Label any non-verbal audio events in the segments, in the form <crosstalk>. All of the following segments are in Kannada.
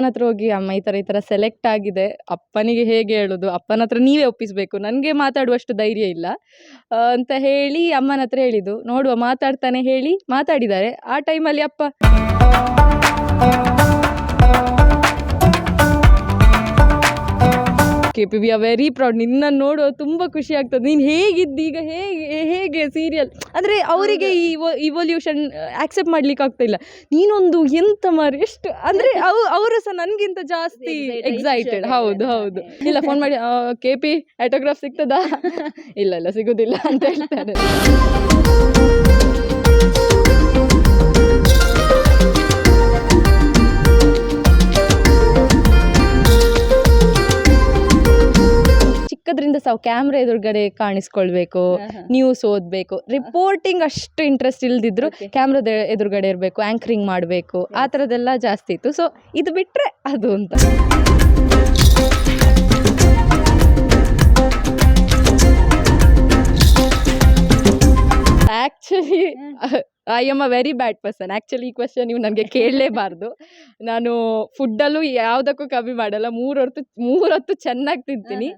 ಅಮ್ಮನ ಹತ್ರ ಹೋಗಿ, ಅಮ್ಮ, ಈ ಥರ ಈ ಥರ ಸೆಲೆಕ್ಟ್ ಆಗಿದೆ. ಅಪ್ಪನಿಗೆ ಹೇಗೆ ಹೇಳೋದು? ಅಪ್ಪನ ಹತ್ರ ನೀವೇ ಒಪ್ಪಿಸಬೇಕು. ನನಗೆ ಮಾತಾಡುವಷ್ಟು ಧೈರ್ಯ ಇಲ್ಲ. ಅಂತ ಹೇಳಿ ಅಮ್ಮನ ಹತ್ರ ಹೇಳಿದ್ದು. ನೋಡುವ, ಮಾತಾಡ್ತಾನೆ ಹೇಳಿ ಮಾತಾಡಿದ್ದಾರೆ. ಆ ಟೈಮಲ್ಲಿ ಅಪ್ಪ K P V R very proud ನಿನ್ನ ನೋಡುವ ತುಂಬ ಖುಷಿ ಆಗ್ತದೆ. ನೀನು ಹೇಗಿದ್ದಿ ಈಗ? ಹೇಗೆ ಹೇಗೆ ಸೀರಿಯಲ್ ಅಂದರೆ ಅವರಿಗೆ ಈ ಇವಲ್ಯೂಷನ್ ಆಕ್ಸೆಪ್ಟ್ ಮಾಡ್ಲಿಕ್ಕೆ ಆಗ್ತಾ ಇಲ್ಲ. ನೀನೊಂದು ಎಂತ ಮಾರಿ ಎಷ್ಟು ಅಂದರೆ ಅವು ಅವರು ಸಹ ನನಗಿಂತ ಜಾಸ್ತಿ ಎಕ್ಸೈಟೆಡ್ ಹೌದು ಹೌದು. ಇಲ್ಲ ಫೋನ್ ಮಾಡಿ ಕೆ ಪಿ ಆಟೋಗ್ರಾಫ್ ಸಿಗ್ತದಾ? <laughs> ಇಲ್ಲ ಇಲ್ಲ ಸಿಗೋದಿಲ್ಲ ಅಂತ ಹೇಳ್ತಾರೆ. <laughs> ಚಿಕ್ಕದ್ರಿಂದ ಸಹ ಕ್ಯಾಮ್ರಾ ಎದುರುಗಡೆ ಕಾಣಿಸ್ಕೊಳ್ಬೇಕು ನ್ಯೂಸ್ ಓದಬೇಕು. ರಿಪೋರ್ಟಿಂಗ್ ಅಷ್ಟು ಇಂಟ್ರೆಸ್ಟ್ ಇಲ್ದಿದ್ರು ಕ್ಯಾಮ್ರದ ಕ್ಯಾಮ್ರಾದ ಎದುರುಗಡೆ ಇರಬೇಕು ಆ್ಯಂಕರಿಂಗ್ ಮಾಡಬೇಕು. ಆ ಥರದ್ದೆಲ್ಲ ಜಾಸ್ತಿ ಇತ್ತು. ಸೊ ಇದು ಬಿಟ್ಟರೆ ಅದು ಅಂತ. Actually I am a very bad person actually ಈ ಕ್ವಶನ್ ನೀವು ನನಗೆ ಕೇಳಲೇಬಾರ್ದು. ನಾನು ಫುಡ್ಡಲ್ಲೂ ಯಾವುದಕ್ಕೂ ಕಮ್ಮಿ ಮಾಡಲ್ಲ. ಮೂರು ಹೊತ್ತು ಮೂರು ಹೊತ್ತು ಚೆನ್ನಾಗಿ ತಿಂತೀನಿ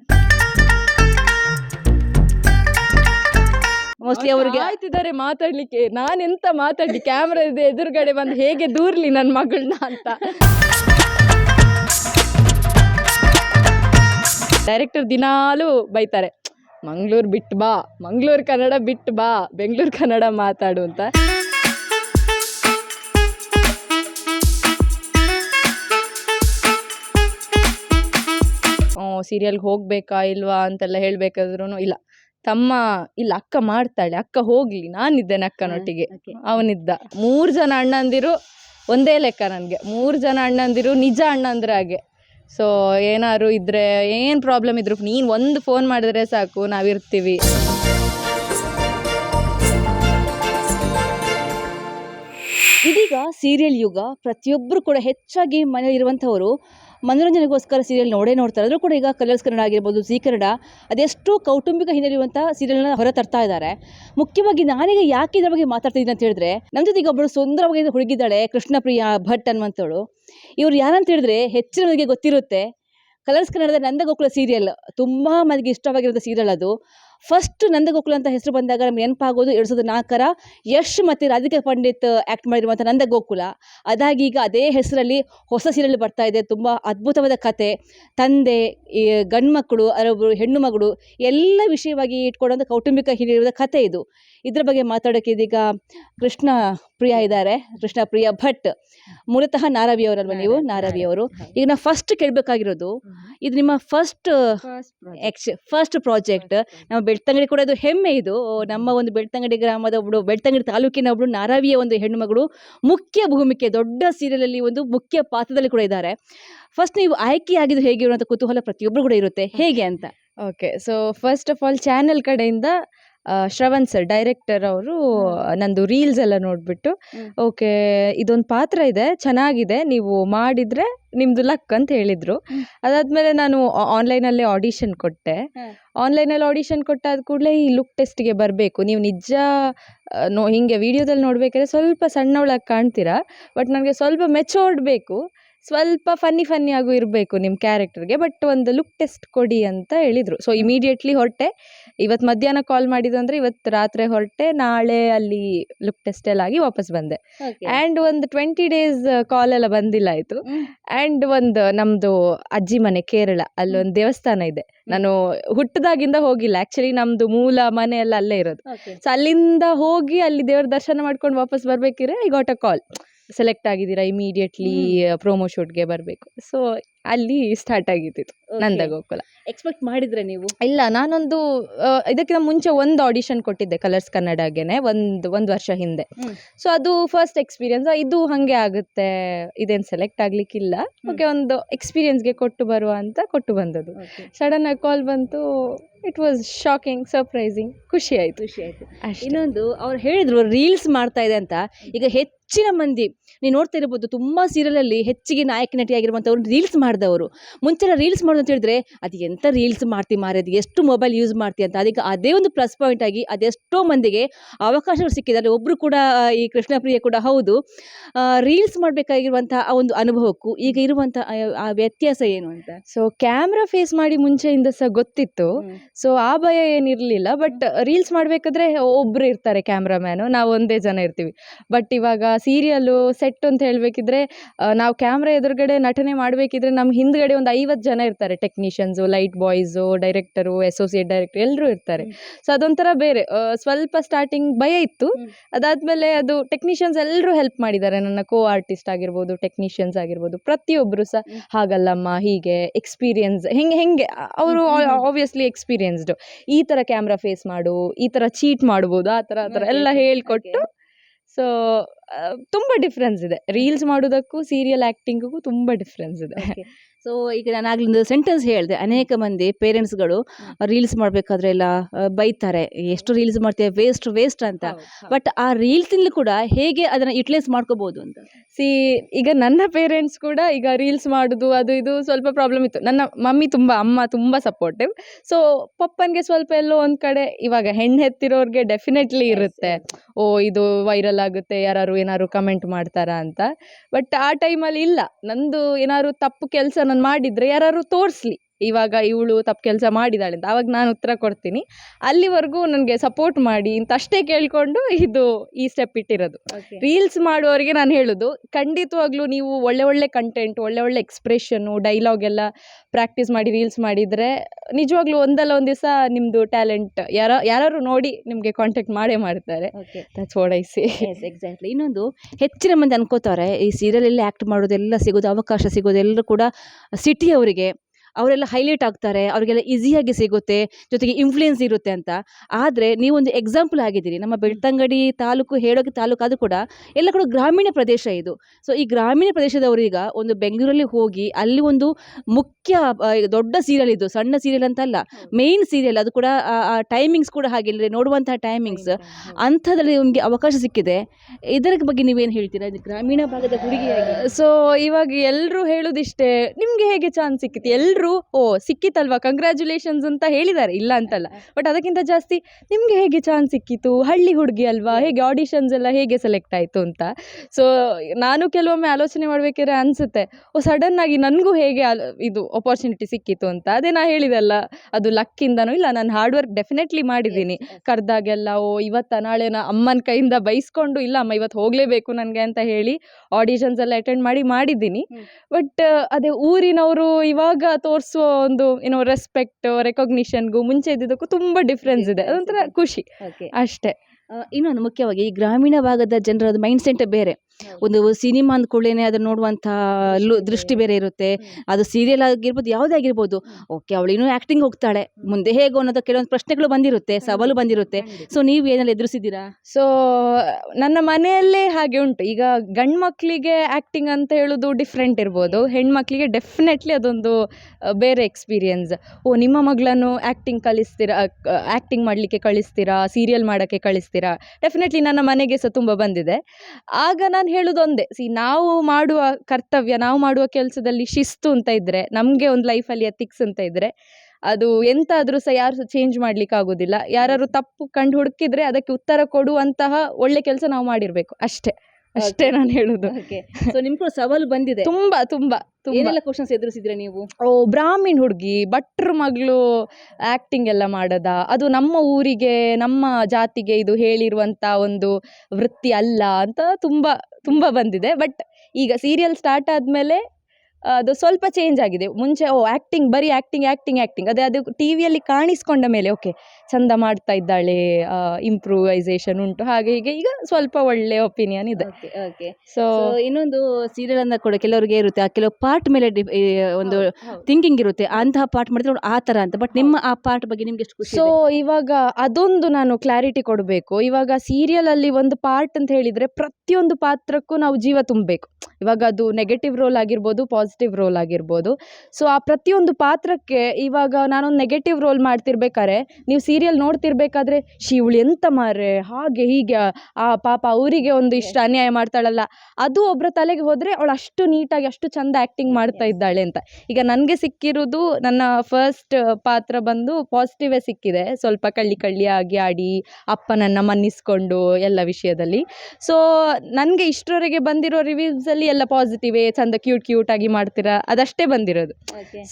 ಮೋಸ್ಟ್ಲಿ ಅವ್ರಿಗೆ ಆಯ್ತಿದ್ದಾರೆ ಮಾತಾಡ್ಲಿಕ್ಕೆ. ನಾನೆಂತ ಮಾತಾಡ್ಲಿ? ಕ್ಯಾಮ್ರಾ ಇದೆ ಎದುರುಗಡೆ ಬಂದು ಹೇಗೆ ದೂರ್ಲಿ ನನ್ನ ಮಗಳನ್ನ ಅಂತ. ಡೈರೆಕ್ಟರ್ ದಿನಾಲೂ ಬೈತಾರೆ ಮಂಗಳೂರು ಬಿಟ್ಟು ಬಾ ಮಂಗಳೂರು ಕನ್ನಡ ಬಿಟ್ಟು ಬಾ ಬೆಂಗಳೂರು ಕನ್ನಡ ಮಾತಾಡು ಅಂತ. ಸೀರಿಯಲ್ಗೆ ಹೋಗಬೇಕಾ ಇಲ್ವಾ? ಅಂತೆಲ್ಲ ಹೇಳಬೇಕಾದ್ರೂ ಇಲ್ಲ. ತಮ್ಮ ಇಲ್ಲ ಅಕ್ಕ ಮಾಡ್ತಾಳೆ ಅಕ್ಕ ಹೋಗ್ಲಿ ನಾನಿದ್ದೇನೆ ಅಕ್ಕನೊಟ್ಟಿಗೆ. ಅವನಿದ್ದ. ಮೂರು ಜನ ಅಣ್ಣಂದಿರು ಒಂದೇ ಲೆಕ್ಕ ನನಗೆ. ಮೂರು ಜನ ಅಣ್ಣಂದಿರು ನಿಜ ಅಣ್ಣಂದ್ರೆ ಹಾಗೆ. ಸೊ ಏನಾದ್ರು ಇದ್ರೆ ಏನು ಪ್ರಾಬ್ಲಮ್ ಇದ್ರು ನೀನು ಒಂದು ಫೋನ್ ಮಾಡಿದ್ರೆ ಸಾಕು ನಾವಿರ್ತೀವಿ. ಇದೀಗ ಸೀರಿಯಲ್ ಯುಗ. ಪ್ರತಿಯೊಬ್ಬರು ಕೂಡ ಹೆಚ್ಚಾಗಿ ಮನೆಯಲ್ಲಿರುವಂಥವರು ಮನೋರಂಜನೆಗೋಸ್ಕರ ಸೀರಿಯಲ್ ನೋಡೇ ನೋಡ್ತಾರೆ. ಆದರೂ ಕೂಡ ಈಗ ಕಲರ್ಸ್ ಕನ್ನಡ ಆಗಿರ್ಬೋದು ಜೀ ಕನ್ನಡ, ಅದೆಷ್ಟು ಕೌಟುಂಬಿಕ ಹಿನ್ನೆಲೆಯುವಂಥ ಸೀರಿಯಲ್ನ ಹೊರ ತರ್ತಾ ಇದ್ದಾರೆ. ಮುಖ್ಯವಾಗಿ ನಾನೀಗ ಯಾಕೆ ಇದರ ಬಗ್ಗೆ ಮಾತಾಡ್ತಿದ್ದೀನಿ ಅಂತ ಹೇಳಿದ್ರೆ ನಮ್ಮ ಈಗ ಒಬ್ಬಳು ಸುಂದರವಾಗಿ ಹುಡುಗಿದ್ದಾಳೆ, ಕೃಷ್ಣಪ್ರಿಯಾ ಭಟ್ ಅನ್ನುವಂಥವಳು. ಇವ್ರು ಯಾರಂತ ಹೇಳಿದ್ರೆ ಹೆಚ್ಚಿನ ಮಂದಿಗೆ ಗೊತ್ತಿರುತ್ತೆ. ಕಲರ್ಸ್ ಕನ್ನಡದ ನಂದಗೋಕುಲ ಸೀರಿಯಲ್ ತುಂಬ ಮಂದಿಗೆ ಇಷ್ಟವಾಗಿರುವಂಥ ಸೀರಿಯಲ್ ಅದು. ಫಸ್ಟ್ ನಂದಗೋಕುಲ ಅಂತ ಹೆಸರು ಬಂದಾಗ ನಮ್ಗೆ ನೆನಪಾಗೋದು ಎರಡು ಸಾವಿರದ ನಾಲ್ಕರ ಯಶ್ ಮತ್ತು ರಾಧಿಕಾ ಪಂಡಿತ್ ಆ್ಯಕ್ಟ್ ಮಾಡಿರುವಂಥ ನಂದಗೋಕುಲ ಅದಾಗಿ ಈಗ ಅದೇ ಹೆಸರಲ್ಲಿ ಹೊಸ ಸೀರಿಯಲ್ ಬರ್ತಾ ಇದೆ. ತುಂಬ ಅದ್ಭುತವಾದ ಕತೆ. ತಂದೆ ಈ ಗಂಡು ಮಕ್ಕಳು ಅದರೊಬ್ಬರು ಹೆಣ್ಣು ಮಗಳು ಎಲ್ಲ ವಿಷಯವಾಗಿ ಇಟ್ಕೊಂಡಂಥ ಕೌಟುಂಬಿಕ ಹಿರಿಯರ ಕತೆ ಇದು. ಇದ್ರ ಬಗ್ಗೆ ಮಾತಾಡೋಕೆ ಇದೀಗ ಕೃಷ್ಣ ಪ್ರಿಯ ಇದ್ದಾರೆ. ಕೃಷ್ಣ ಪ್ರಿಯ ಭಟ್. ಮೂಲತಃ ನಾರಾವಿ ಅವರಲ್ವ ನೀವು? ನಾರಾವಿ ಅವರು. ಈಗ ನಾವು ಫಸ್ಟ್ ಕೇಳಬೇಕಾಗಿರೋದು ಇದು ನಿಮ್ಮ ಫಸ್ಟ್ ಎಕ್ಸ್ ಫಸ್ಟ್ ಪ್ರಾಜೆಕ್ಟ್ ನಮ್ಮ ಬೆಳ್ತಂಗಡಿ ಕೂಡ ಇದು ಹೆಮ್ಮೆ ಇದು. ನಮ್ಮ ಒಂದು ಬೆಳ್ತಂಗಡಿ ಗ್ರಾಮದ ಒಬ್ಬಳು ಬೆಳ್ತಂಗಡಿ ತಾಲೂಕಿನ ಒಬ್ಬಳು ನಾರಾವಿಯ ಒಂದು ಹೆಣ್ಣುಮಗಳು ಮುಖ್ಯ ಭೂಮಿಕೆ, ದೊಡ್ಡ ಸೀರಿಯಲಲ್ಲಿ ಒಂದು ಮುಖ್ಯ ಪಾತ್ರದಲ್ಲಿ ಕೂಡ ಇದ್ದಾರೆ. ಫಸ್ಟ್ ನೀವು ಆಯ್ಕೆ ಆಗಿದ್ದು ಹೇಗೆ ಕುತೂಹಲ ಪ್ರತಿಯೊಬ್ಬರು ಕೂಡ ಇರುತ್ತೆ. ಹೇಗೆ ಅಂತ? Okay so first of all channel ಕಡೆಯಿಂದ ಶ್ರವಣ್ ಸರ್ ಡೈರೆಕ್ಟರ್ ಅವರು ನಂದು ರೀಲ್ಸ್ ಎಲ್ಲ ನೋಡಿಬಿಟ್ಟು ಓಕೆ ಇದೊಂದು ಪಾತ್ರ ಇದೆ ಚೆನ್ನಾಗಿದೆ ನೀವು ಮಾಡಿದರೆ ನಿಮ್ಮದು ಲಕ್ ಅಂತ ಹೇಳಿದರು. ಅದಾದ್ಮೇಲೆ ನಾನು ಆನ್ಲೈನಲ್ಲೇ ಆಡಿಷನ್ ಕೊಟ್ಟೆ. ಆನ್ಲೈನಲ್ಲಿ ಆಡಿಷನ್ ಕೊಟ್ಟಾದ ಕೂಡಲೇ ಈ ಲುಕ್ ಟೆಸ್ಟ್ಗೆ ಬರಬೇಕು. ನೀವು ನಿಜ ನೋ ಹೀಗೆ ವಿಡಿಯೋದಲ್ಲಿ ನೋಡಬೇಕಾದ್ರೆ ಸ್ವಲ್ಪ ಸಣ್ಣವಳಾಗಿ ಕಾಣ್ತೀರಾ ಬಟ್ ನನಗೆ ಸ್ವಲ್ಪ ಮೆಚೋರ್ಡ್ ಬೇಕು. ಸ್ವಲ್ಪ ಫನ್ನಿ ಫನ್ನಿ ಆಗು ಇರಬೇಕು ನಿಮ್ಮ ಕ್ಯಾರೆಕ್ಟರ್ಗೆ ಬಟ್ ಒಂದು ಲುಕ್ ಟೆಸ್ಟ್ ಕೊಡಿ ಅಂತ ಹೇಳಿದರು. ಸೊ ಇಮಿಡಿಯೇಟ್ಲಿ ಹೊರಟೆ. ಇವತ್ತು ಮಧ್ಯಾಹ್ನ ಕಾಲ್ ಮಾಡಿದಂದರೆ ಇವತ್ತು ರಾತ್ರಿ ಹೊರಟೆ. ನಾಳೆ ಅಲ್ಲಿ ಲುಕ್ ಟೆಸ್ಟ್ ಎಲ್ಲ ಆಗಿ ವಾಪಸ್ ಬಂದೆ. ಆ್ಯಂಡ್ ಒಂದು ಟ್ವೆಂಟಿ ಡೇಸ್ ಕಾಲ್ ಎಲ್ಲ ಬಂದಿಲ್ಲ ಆಯಿತು. ಆ್ಯಂಡ್ ಒಂದು ನಮ್ಮದು ಅಜ್ಜಿ ಮನೆ ಕೇರಳ ಅಲ್ಲೊಂದು ದೇವಸ್ಥಾನ ಇದೆ. ನಾನು ಹುಟ್ಟಿದಾಗಿಂದ ಹೋಗಿಲ್ಲ. ಆ್ಯಕ್ಚುಲಿ ನಮ್ಮದು ಮೂಲ ಮನೆ ಎಲ್ಲ ಅಲ್ಲೇ ಇರೋದು. ಸೊ ಅಲ್ಲಿಂದ ಹೋಗಿ ಅಲ್ಲಿ ದೇವ್ರ ದರ್ಶನ ಮಾಡ್ಕೊಂಡು ವಾಪಸ್ ಬರ್ಬೇಕಿದ್ರೆ I got a call select ಆಗಿದ್ದೀರಾ ಇಮಿಡಿಯೇಟ್ಲಿ ಪ್ರೊಮೋ ಶೂಟ್ಗೆ ಬರಬೇಕು. ಸೊ ಅಲ್ಲಿ ಸ್ಟಾರ್ಟ್ ಆಗಿದ್ದಿತ್ತು ನಂದಗೋಕುಲ ಎಕ್ಸ್ಪೆಕ್ಟ್ ಮಾಡಿದ್ರೆ ನೀವು? ಇಲ್ಲ ನಾನೊಂದು ಆ, ಇದಕ್ಕಿಂತ ಮುಂಚೆ ಒಂದು ಆಡಿಷನ್ ಕೊಟ್ಟಿದ್ದೆ ಕಲರ್ಸ್ ಕನ್ನಡಗೆನೆ ಒಂದು ಒಂದು ವರ್ಷ ಹಿಂದೆ. ಹ್ಮ್. ಸೊ ಅದು ಫಸ್ಟ್ ಎಕ್ಸ್ಪೀರಿಯನ್ಸ್ ಇದು ಹಂಗೆ ಆಗುತ್ತೆ ಇದೇನು ಸೆಲೆಕ್ಟ್ ಆಗ್ಲಿಕ್ಕಿಲ್ಲ. ಓಕೆ ಒಂದು ಎಕ್ಸ್ಪೀರಿಯನ್ಸ್ಗೆ ಕೊಟ್ಟು ಬರುವ ಅಂತ ಕೊಟ್ಟು ಬಂದದ್ದು. ಸಡನ್ ಆಗಿ ಕಾಲ್ ಬಂತು ಇಟ್ ವಾಸ್ ಶಾಕಿಂಗ್ ಸರ್ಪ್ರೈಸಿಂಗ್ ಖುಷಿ ಆಯಿತು. ಖುಷಿ ಆಯ್ತು. ಅಷ್ಟೇ. ಇನ್ನೊಂದು ಅವ್ರು ಹೇಳಿದ್ರು ರೀಲ್ಸ್ ಮಾಡ್ತಾ ಇದೆ ಅಂತ. ಈಗ ಹೆಚ್ಚಿನ ಮಂದಿ ನೀವು ನೋಡ್ತಾ ಇರ್ಬೋದು ತುಂಬಾ ಸೀರಿಯಲ್ ಅಲ್ಲಿ ಹೆಚ್ಚಿಗೆ ನಾಯಕ ನಟಿ ರೀಲ್ಸ್ ರೀಲ್ಸ್ ಮಾಡಿದವರು. ಮುಂಚೆ ರೀಲ್ಸ್ ಮಾಡೋದು ಅಂತ ಹೇಳಿದ್ರೆ ಅದು ಎಂಥ ರೀಲ್ಸ್ ಮಾಡ್ತಿ ಮಾರೋದು ಎಷ್ಟು ಮೊಬೈಲ್ ಯೂಸ್ ಮಾಡ್ತಿ ಅಂತ? ಅದಕ್ಕೆ ಅದೇ ಒಂದು ಪ್ಲಸ್ ಪಾಯಿಂಟ್ ಆಗಿ ಅದೆಷ್ಟೋ ಮಂದಿಗೆ ಅವಕಾಶಗಳು ಸಿಕ್ಕಿದ್ದಾರೆ ಒಬ್ಬರು ಕೂಡ ಈ ಕೃಷ್ಣಪ್ರಿಯ ಕೂಡ ಹೌದು. ರೀಲ್ಸ್ ಮಾಡಬೇಕಾಗಿರುವಂಥ ಆ ಒಂದು ಅನುಭವಕ್ಕೂ ಈಗ ಇರುವಂಥ ಆ- ಆ ವ್ಯತ್ಯಾಸ ಏನು ಅಂತ? ಸೊ ಕ್ಯಾಮ್ರಾ ಫೇಸ್ ಮಾಡಿ ಮುಂಚೆಯಿಂದ ಸಹ ಗೊತ್ತಿತ್ತು. ಸೊ ಆ ಭಯ ಏನಿರಲಿಲ್ಲ. ಬಟ್ ರೀಲ್ಸ್ ಮಾಡಬೇಕಾದ್ರೆ ಒಬ್ಬರು ಇರ್ತಾರೆ ಕ್ಯಾಮ್ರಾಮ್ಯಾನು ನಾವು ಒಂದೇ ಜನ ಇರ್ತೀವಿ. ಬಟ್ ಇವಾಗ ಸೀರಿಯಲ್ಲು ಸೆಟ್ ಅಂತ ಹೇಳಬೇಕಿದ್ರೆ ನಾವು ಕ್ಯಾಮ್ರಾ ಎದುರುಗಡೆ ನಟನೆ ಮಾಡಬೇಕಿದ್ರೆ ನಮ್ಮ ಹಿಂದ್ಗಡೆ ಒಂದು ಐವತ್ತು ಜನ ಇರ್ತಾರೆ technicians light boys director associate director ಎಲ್ಲರೂ ಇರ್ತಾರೆ. ಸೊ ಅದೊಂಥರ ಬೇರೆ. ಸ್ವಲ್ಪ ಸ್ಟಾರ್ಟಿಂಗ್ ಭಯ ಇತ್ತು. ಅದಾದಮೇಲೆ ಅದು ಟೆಕ್ನಿಷಿಯನ್ಸ್ ಎಲ್ಲರೂ ಹೆಲ್ಪ್ ಮಾಡಿದ್ದಾರೆ. ನನ್ನ ಕೋ ಆರ್ಟಿಸ್ಟ್ ಆಗಿರ್ಬೋದು ಟೆಕ್ನಿಷಿಯನ್ಸ್ ಆಗಿರ್ಬೋದು. ಪ್ರತಿಯೊಬ್ಬರು ಸಹ ಹಾಗಲ್ಲಮ್ಮ ಹೀಗೆ ಎಕ್ಸ್ಪೀರಿಯನ್ಸ್ ಹೆಂಗೆ ಹೆಂಗೆ? ಅವರು. ಆಬ್ವಿಯಸ್ಲಿ ಎಕ್ಸ್ಪೀರಿಯನ್ಸ್ಡು ಈ ಥರ ಕ್ಯಾಮ್ರಾ ಫೇಸ್ ಮಾಡು ಈ ಥರ ಚೀಟ್ ಮಾಡ್ಬೋದು ಆ ಥರ ಆ ಥರ ಎಲ್ಲ ಹೇಳ್ಕೊಟ್ಟು ಸೊ ತುಂಬ ಡಿಫ್ರೆನ್ಸ್ ಇದೆ. ರೀಲ್ಸ್ ಮಾಡೋದಕ್ಕೂ ಸೀರಿಯಲ್ ಆ್ಯಕ್ಟಿಂಗಿಗೂ ತುಂಬ ಡಿಫ್ರೆನ್ಸ್ ಇದೆ. ಸೊ ಈಗ ನಾನು ಆಗ್ಲಿಂದ ಸೆಂಟೆನ್ಸ್ ಹೇಳಿದೆ. ಅನೇಕ ಮಂದಿ ಪೇರೆಂಟ್ಸ್ಗಳು ರೀಲ್ಸ್ ಮಾಡಬೇಕಾದ್ರೆ ಎಲ್ಲ ಬೈತಾರೆ. ಎಷ್ಟು ರೀಲ್ಸ್ ಮಾಡ್ತೀವಿ ವೇಸ್ಟ್ ವೇಸ್ಟ್ ಅಂತ. ಬಟ್ ಆ ರೀಲ್ಸಿಂದಲೂ ಕೂಡ ಹೇಗೆ ಅದನ್ನು ಯುಟಿಲೈಸ್ ಮಾಡ್ಕೋಬೋದು ಅಂತ? ಸಿ ಈಗ ನನ್ನ ಪೇರೆಂಟ್ಸ್ ಕೂಡ ಈಗ ರೀಲ್ಸ್ ಮಾಡೋದು ಅದು ಇದು ಸ್ವಲ್ಪ ಪ್ರಾಬ್ಲಮ್ ಇತ್ತು. ನನ್ನ ಮಮ್ಮಿ ತುಂಬ ಅಮ್ಮ ತುಂಬ ಸಪೋರ್ಟಿವ್ ಸೊ ಪಪ್ಪನಿಗೆ ಸ್ವಲ್ಪ ಎಲ್ಲೋ ಒಂದು ಕಡೆ ಇವಾಗ ಹೆಣ್ಣು ಹೆತ್ತಿರೋರಿಗೆ ಡೆಫಿನೆಟ್ಲಿ ಇರುತ್ತೆ. ಓ ಇದು ವೈರಲ್ ಆಗುತ್ತೆ ಯಾರು ಏನಾದ್ರು ಕಮೆಂಟ್ ಮಾಡ್ತಾರಾ ಅಂತ. ಬಟ್ ಆ ಟೈಮಲ್ಲಿ ಇಲ್ಲ. ನಂದು ಏನಾದ್ರು ತಪ್ಪು ಕೆಲಸ ನಾನು ಮಾಡಿದ್ರೆ ಯಾರಾದ್ರೂ ತೋರಿಸ್ಲಿ. ಇವಾಗ ಇವಳು ತಪ್ಪು ಕೆಲಸ ಮಾಡಿದಾಳೆ ಅಂತ. ಆವಾಗ ನಾನು ಉತ್ತರ ಕೊಡ್ತೀನಿ. ಅಲ್ಲಿವರೆಗೂ ನನಗೆ ಸಪೋರ್ಟ್ ಮಾಡಿ ಅಂತ ಅಷ್ಟೇ ಕೇಳಿಕೊಂಡು ಇದು ಈ ಸ್ಟೆಪ್ ಇಟ್ಟಿರೋದು. ರೀಲ್ಸ್ ಮಾಡುವವರಿಗೆ ನಾನು ಹೇಳೋದು ಖಂಡಿತವಾಗ್ಲೂ ನೀವು ಒಳ್ಳೆ ಒಳ್ಳೆ ಕಂಟೆಂಟ್ ಒಳ್ಳೆ ಒಳ್ಳೆ ಎಕ್ಸ್ಪ್ರೆಷನ್ನು ಡೈಲಾಗ್ ಎಲ್ಲ ಪ್ರಾಕ್ಟೀಸ್ ಮಾಡಿ ರೀಲ್ಸ್ ಮಾಡಿದರೆ ನಿಜವಾಗ್ಲೂ ಒಂದಲ್ಲ ಒಂದು ದಿವಸ ನಿಮ್ಮದು ಟ್ಯಾಲೆಂಟ್ ಯಾರ ಯಾರು ನೋಡಿ ನಿಮಗೆ ಕಾಂಟ್ಯಾಕ್ಟ್ ಮಾಡೇ ಮಾಡ್ತಾರೆ. That's what I see exactly ಇನ್ನೊಂದು ಹೆಚ್ಚಿನ ಮಂದಿ ಅನ್ಕೋತಾರೆ ಈ ಸೀರಿಯಲಲ್ಲಿ ಆ್ಯಕ್ಟ್ ಮಾಡೋದೆಲ್ಲ ಸಿಗೋದು ಅವಕಾಶ ಸಿಗೋದು ಎಲ್ಲರೂ ಕೂಡ ಸಿಟಿಯವರಿಗೆ ಅವರೆಲ್ಲ ಹೈಲೈಟ್ ಆಗ್ತಾರೆ ಅವರಿಗೆಲ್ಲ ಈಸಿಯಾಗಿ ಸಿಗುತ್ತೆ ಜೊತೆಗೆ ಇನ್ಫ್ಲೂಯೆನ್ಸ್ ಇರುತ್ತೆ ಅಂತ. ಆದರೆ ನೀವೊಂದು ಎಕ್ಸಾಂಪಲ್ ಆಗಿದ್ದೀರಿ ನಮ್ಮ ಬೆಳ್ತಂಗಡಿ ತಾಲೂಕು ಹೇಳೋಕೆ ತಾಲೂಕು ಅದು ಕೂಡ ಎಲ್ಲ ಕೂಡ ಗ್ರಾಮೀಣ ಪ್ರದೇಶ ಇದು. ಸೊ ಈ ಗ್ರಾಮೀಣ ಪ್ರದೇಶದವರೀಗ ಒಂದು ಬೆಂಗಳೂರಲ್ಲಿ ಹೋಗಿ ಅಲ್ಲಿ ಒಂದು ಮುಖ್ಯ ದೊಡ್ಡ ಸೀರಿಯಲ್ ಇದು ಸಣ್ಣ ಸೀರಿಯಲ್ ಅಂತಲ್ಲ ಮೇನ್ ಸೀರಿಯಲ್ ಅದು ಕೂಡ ಆ ಟೈಮಿಂಗ್ಸ್ ಕೂಡ ಹಾಗೆ ನೋಡುವಂತಹ ಟೈಮಿಂಗ್ಸ್ ಅಂಥದ್ರಲ್ಲಿ ನಿಮಗೆ ಅವಕಾಶ ಸಿಕ್ಕಿದೆ. ಇದರ ಬಗ್ಗೆ ನೀವೇನು ಹೇಳ್ತೀರಾ? ಗ್ರಾಮೀಣ ಭಾಗದ ಹುಡುಗಿಯಾಗಿ. ಸೊ ಇವಾಗ ಎಲ್ಲರೂ ಹೇಳೋದಿಷ್ಟೇ ನಿಮಗೆ ಹೇಗೆ ಚಾನ್ಸ್ ಸಿಕ್ಕಿತ್ತು? ಎಲ್ಲರೂ ಓ ಸಿಕ್ಕಿತಲ್ವಾ? ಕಂಗ್ರ್ಯಾಚುಲೇಷನ್ಸ್ ಅಂತ ಹೇಳಿದ್ದಾರೆ. ಇಲ್ಲ ಅಂತಲ್ಲ. ಬಟ್ ಅದಕ್ಕಿಂತ ಜಾಸ್ತಿ ನಿಮಗೆ ಹೇಗೆ ಚಾನ್ಸ್ ಸಿಕ್ಕಿತು? ಹಳ್ಳಿ ಹುಡುಗಿ ಅಲ್ವಾ? ಹೇಗೆ ಆಡಿಷನ್ಸ್ ಎಲ್ಲ ಹೇಗೆ ಸೆಲೆಕ್ಟ್ ಆಯಿತು ಅಂತ? ಸೊ ನಾನು ಕೆಲವೊಮ್ಮೆ ಆಲೋಚನೆ ಮಾಡಬೇಕಾದ್ರೆ ಅನಿಸುತ್ತೆ. ಓ ಸಡನ್ ಆಗಿ ನನಗೂ ಹೇಗೆ ಇದು ಅಪಾರ್ಚುನಿಟಿ ಸಿಕ್ಕಿತು ಅಂತ? ಅದೇ ನಾ ಹೇಳಿದಲ್ಲ. ಅದು ಲಕ್ಕಿಂದನೂ ಇಲ್ಲ. ನಾನು ಹಾರ್ಡ್ ವರ್ಕ್ ಡೆಫಿನೆಟ್ಲಿ ಮಾಡಿದ್ದೀನಿ. ಕರೆದಾಗೆಲ್ಲ ಓ ಇವತ್ತ ನಾಳೆ ನಾ ಅಮ್ಮನ ಕೈಯಿಂದ ಬೈಸ್ಕೊಂಡು ಇಲ್ಲ ಅಮ್ಮ ಇವತ್ತು ಹೋಗಲೇಬೇಕು ನನಗೆ ಅಂತ ಹೇಳಿ ಆಡಿಷನ್ಸ್ ಎಲ್ಲ ಅಟೆಂಡ್ ಮಾಡಿ ಮಾಡಿದ್ದೀನಿ. ಬಟ್ ಅದೇ ಊರಿನವರು ಇವಾಗ ತೋರಿಸುವ ಒಂದು ಏನೋ ರೆಸ್ಪೆಕ್ಟ್ ರೆಕಗ್ನಿಷನ್ಗೂ ಮುಂಚೆ ಇದ್ದಿದ್ದಕ್ಕೂ ತುಂಬ ಡಿಫ್ರೆನ್ಸ್ ಇದೆ. ಅದೊಂಥರ ಖುಷಿ. ಓಕೆ ಅಷ್ಟೇ. ಇನ್ನೊಂದು ಮುಖ್ಯವಾಗಿ ಈ ಗ್ರಾಮೀಣ ಭಾಗದ ಜನರ ಮೈಂಡ್ ಸೆಟ್ ಬೇರೆ. ಒಂದು ಸಿನಿಮಾ ಅಂದ್ಕೊಳ್ಳೇನೆ ಅದನ್ನ ನೋಡುವಂಥ ಲು- ದೃಷ್ಟಿ ಬೇರೆ ಇರುತ್ತೆ. ಅದು ಸೀರಿಯಲ್ ಆಗಿರ್ಬೋದು ಯಾವುದೇ ಆಗಿರ್ಬೋದು. ಓಕೆ ಅವಳು ಆಕ್ಟಿಂಗ್ ಆ್ಯಕ್ಟಿಂಗ್ ಹೋಗ್ತಾಳೆ. ಮುಂದೆ ಹೇಗೋ ಅನ್ನೋದು ಕೆಲವೊಂದು ಪ್ರಶ್ನೆಗಳು ಬಂದಿರುತ್ತೆ ಸವಾಲು ಬಂದಿರುತ್ತೆ. ಸೊ ನೀವು ಏನೆಲ್ಲ ಎದುರಿಸಿದ್ದೀರಾ? ಸೊ ನನ್ನ ಮನೆಯಲ್ಲೇ ಹಾಗೆ ಉಂಟು. ಈಗ ಗಂಡು ಮಕ್ಕಳಿಗೆ ಆ್ಯಕ್ಟಿಂಗ್ ಅಂತ ಹೇಳೋದು ಡಿಫ್ರೆಂಟ್ ಇರ್ಬೋದು. ಹೆಣ್ಮಕ್ಳಿಗೆ ಡೆಫಿನೆಟ್ಲಿ ಅದೊಂದು ಬೇರೆ ಎಕ್ಸ್ಪೀರಿಯನ್ಸ್ ಓ ನಿಮ್ಮ ಮಗಳನ್ನು ಆ್ಯಕ್ಟಿಂಗ್ ಕಲಿಸ್ತೀರಾ ಆ್ಯಕ್ಟಿಂಗ್ ಮಾಡಲಿಕ್ಕೆ ಕಳಿಸ್ತೀರಾ ಸೀರಿಯಲ್ ಮಾಡೋಕ್ಕೆ ಕಳಿಸ್ತೀರಾ? ಡೆಫಿನೆಟ್ಲಿ ನನ್ನ ಮನೆಗೆ ಸಹ ತುಂಬ ಬಂದಿದೆ. ಆಗ ನಾನು ಹೇಳೋದು ಒಂದೇ ಸಿ ನಾವು ಮಾಡುವ ಕರ್ತವ್ಯ ನಾವು ಮಾಡುವ ಕೆಲಸದಲ್ಲಿ ಶಿಸ್ತು ಅಂತ ಇದ್ದರೆ ನಮಗೆ ಒಂದು ಲೈಫಲ್ಲಿ ಎಥಿಕ್ಸ್ ಅಂತ ಇದ್ದರೆ ಅದು ಎಂತಾದರೂ ಸಹ ಯಾರು ಸಹ ಚೇಂಜ್ ಮಾಡ್ಲಿಕ್ಕೆ ಆಗೋದಿಲ್ಲ. ಯಾರು ತಪ್ಪು ಕಂಡು ಹುಡುಕಿದ್ರೆ ಅದಕ್ಕೆ ಉತ್ತರ ಕೊಡುವಂತಹ ಒಳ್ಳೆ ಕೆಲಸ ನಾವು ಮಾಡಿರಬೇಕು. ಅಷ್ಟೇ. ಅಷ್ಟೇ ನಾನು ಹೇಳುದು. ಓಕೆ ಸೊ ನಿಮ್ ಕೂಡ ಸವಾಲು ಬಂದಿದೆ. ತುಂಬಾ ತುಂಬಾ ತುಂಬಾ. ಏನೆಲ್ಲ ಕ್ವಶನ್ಸ್ ಎದುರಿಸಿದ್ರೆ ನೀವು? ಓ ಬ್ರಾಹ್ಮಿನ್ ಹುಡುಗಿ ಭಟ್ರ ಮಗಳು ಆಕ್ಟಿಂಗ್ ಎಲ್ಲ ಮಾಡದ. ಅದು ನಮ್ಮ ಊರಿಗೆ ನಮ್ಮ ಜಾತಿಗೆ ಇದು ಹೇಳಿರುವಂತ ಒಂದು ವೃತ್ತಿ ಅಲ್ಲ ಅಂತ ತುಂಬ ತುಂಬ ಬಂದಿದೆ. ಬಟ್ ಈಗ ಸೀರಿಯಲ್ ಸ್ಟಾರ್ಟ್ ಆದಮೇಲೆ ಅದು ಸ್ವಲ್ಪ ಚೇಂಜ್ ಆಗಿದೆ. ಮುಂಚೆ ಓ ಆ್ಯಕ್ಟಿಂಗ್ ಬರೀ ಆ್ಯಕ್ಟಿಂಗ್ ಆ್ಯಕ್ಟಿಂಗ್ ಆ್ಯಕ್ಟಿಂಗ್ ಅದೇ ಅದು ಟಿ ವಿಯಲ್ಲಿ ಕಾಣಿಸ್ಕೊಂಡ ಮೇಲೆ ಓಕೆ ಚಂದ ಮಾಡ್ತಾ ಇದ್ದಾಳೆ ಇಂಪ್ರೂವೈಸೇಷನ್ ಉಂಟು ಹಾಗೆ ಹೀಗೆ. ಈಗ ಸ್ವಲ್ಪ ಒಳ್ಳೆ ಒಪಿನಿಯನ್ ಇದೆ. ಓಕೆ ಸೊ ಇನ್ನೊಂದು ಸೀರಿಯಲ್ ಅನ್ನ ಕೂಡ. ಕೆಲವರಿಗೆ ಇರುತ್ತೆ ಆ ಕೆಲವು ಪಾರ್ಟ್ ಮೇಲೆ ಒಂದು ಥಿಂಕಿಂಗ್ ಇರುತ್ತೆ. ಅಂತಹ ಪಾರ್ಟ್ ಮಾಡಿದ್ರೆ ಆ ಥರ ಅಂತ. ಬಟ್ ನಿಮ್ಮ ಆ ಪಾರ್ಟ್ ಬಗ್ಗೆ ನಿಮ್ಗೆ ಎಷ್ಟು ಖುಷಿ ಸೊ ಇವಾಗ ಅದೊಂದು ನಾನು ಕ್ಲಾರಿಟಿ ಕೊಡಬೇಕು. ಇವಾಗ ಸೀರಿಯಲಲ್ಲಿ ಒಂದು ಪಾರ್ಟ್ ಅಂತ ಹೇಳಿದರೆ ಪ್ರತಿಯೊಂದು ಪಾತ್ರಕ್ಕೂ ನಾವು ಜೀವ ತುಂಬಬೇಕು. ಇವಾಗ ಅದು ನೆಗೆಟಿವ್ ರೋಲ್ ಆಗಿರ್ಬೋದು ಪಾಸಿಟಿವ್ ಪಾಸಿಟಿವ್ ರೋಲ್ ಆಗಿರ್ಬೋದು. ಸೊ ಆ ಪ್ರತಿಯೊಂದು ಪಾತ್ರಕ್ಕೆ ಇವಾಗ ನಾನೊಂದು ನೆಗೆಟಿವ್ ರೋಲ್ ಮಾಡ್ತಿರ್ಬೇಕಾದ್ರೆ, ನೀವು ಸೀರಿಯಲ್ ನೋಡ್ತಿರ್ಬೇಕಾದ್ರೆ, ಶಿವಳು ಎಂತ ಮಾರೆ ಹಾಗೆ ಹೀಗೆ, ಆ ಪಾಪ ಅವರಿಗೆ ಒಂದು ಇಷ್ಟ ಅನ್ಯಾಯ ಮಾಡ್ತಾಳಲ್ಲ. ಅದು ಒಬ್ಬರ ತಲೆಗೆ ಹೋದರೆ ಅವಳು ಅಷ್ಟು ನೀಟಾಗಿ, ಅಷ್ಟು ಚಂದ ಆ್ಯಕ್ಟಿಂಗ್ ಮಾಡ್ತಾ ಇದ್ದಾಳೆ ಅಂತ. ಈಗ ನನಗೆ ಸಿಕ್ಕಿರೋದು, ನನ್ನ ಫಸ್ಟ್ ಪಾತ್ರ ಬಂದು ಪಾಸಿಟಿವೇ ಸಿಕ್ಕಿದೆ. ಸ್ವಲ್ಪ ಕಳ್ಳಿ ಕಳ್ಳಿಯಾಗಿ ಆಡಿ, ಅಪ್ಪನನ್ನು ಮನ್ನಿಸ್ಕೊಂಡು ಎಲ್ಲ ವಿಷಯದಲ್ಲಿ. ಸೊ ನನಗೆ ಇಷ್ಟರವರೆಗೆ ಬಂದಿರೋ ರಿವ್ಯೂಸಲ್ಲಿ ಎಲ್ಲ ಪಾಸಿಟಿವೇ ಚಂದ ಕ್ಯೂಟ್ ಕ್ಯೂಟಾಗಿ ಮಾಡ್ತೀರಾ? ಅದಷ್ಟೇ ಬಂದಿರೋದು.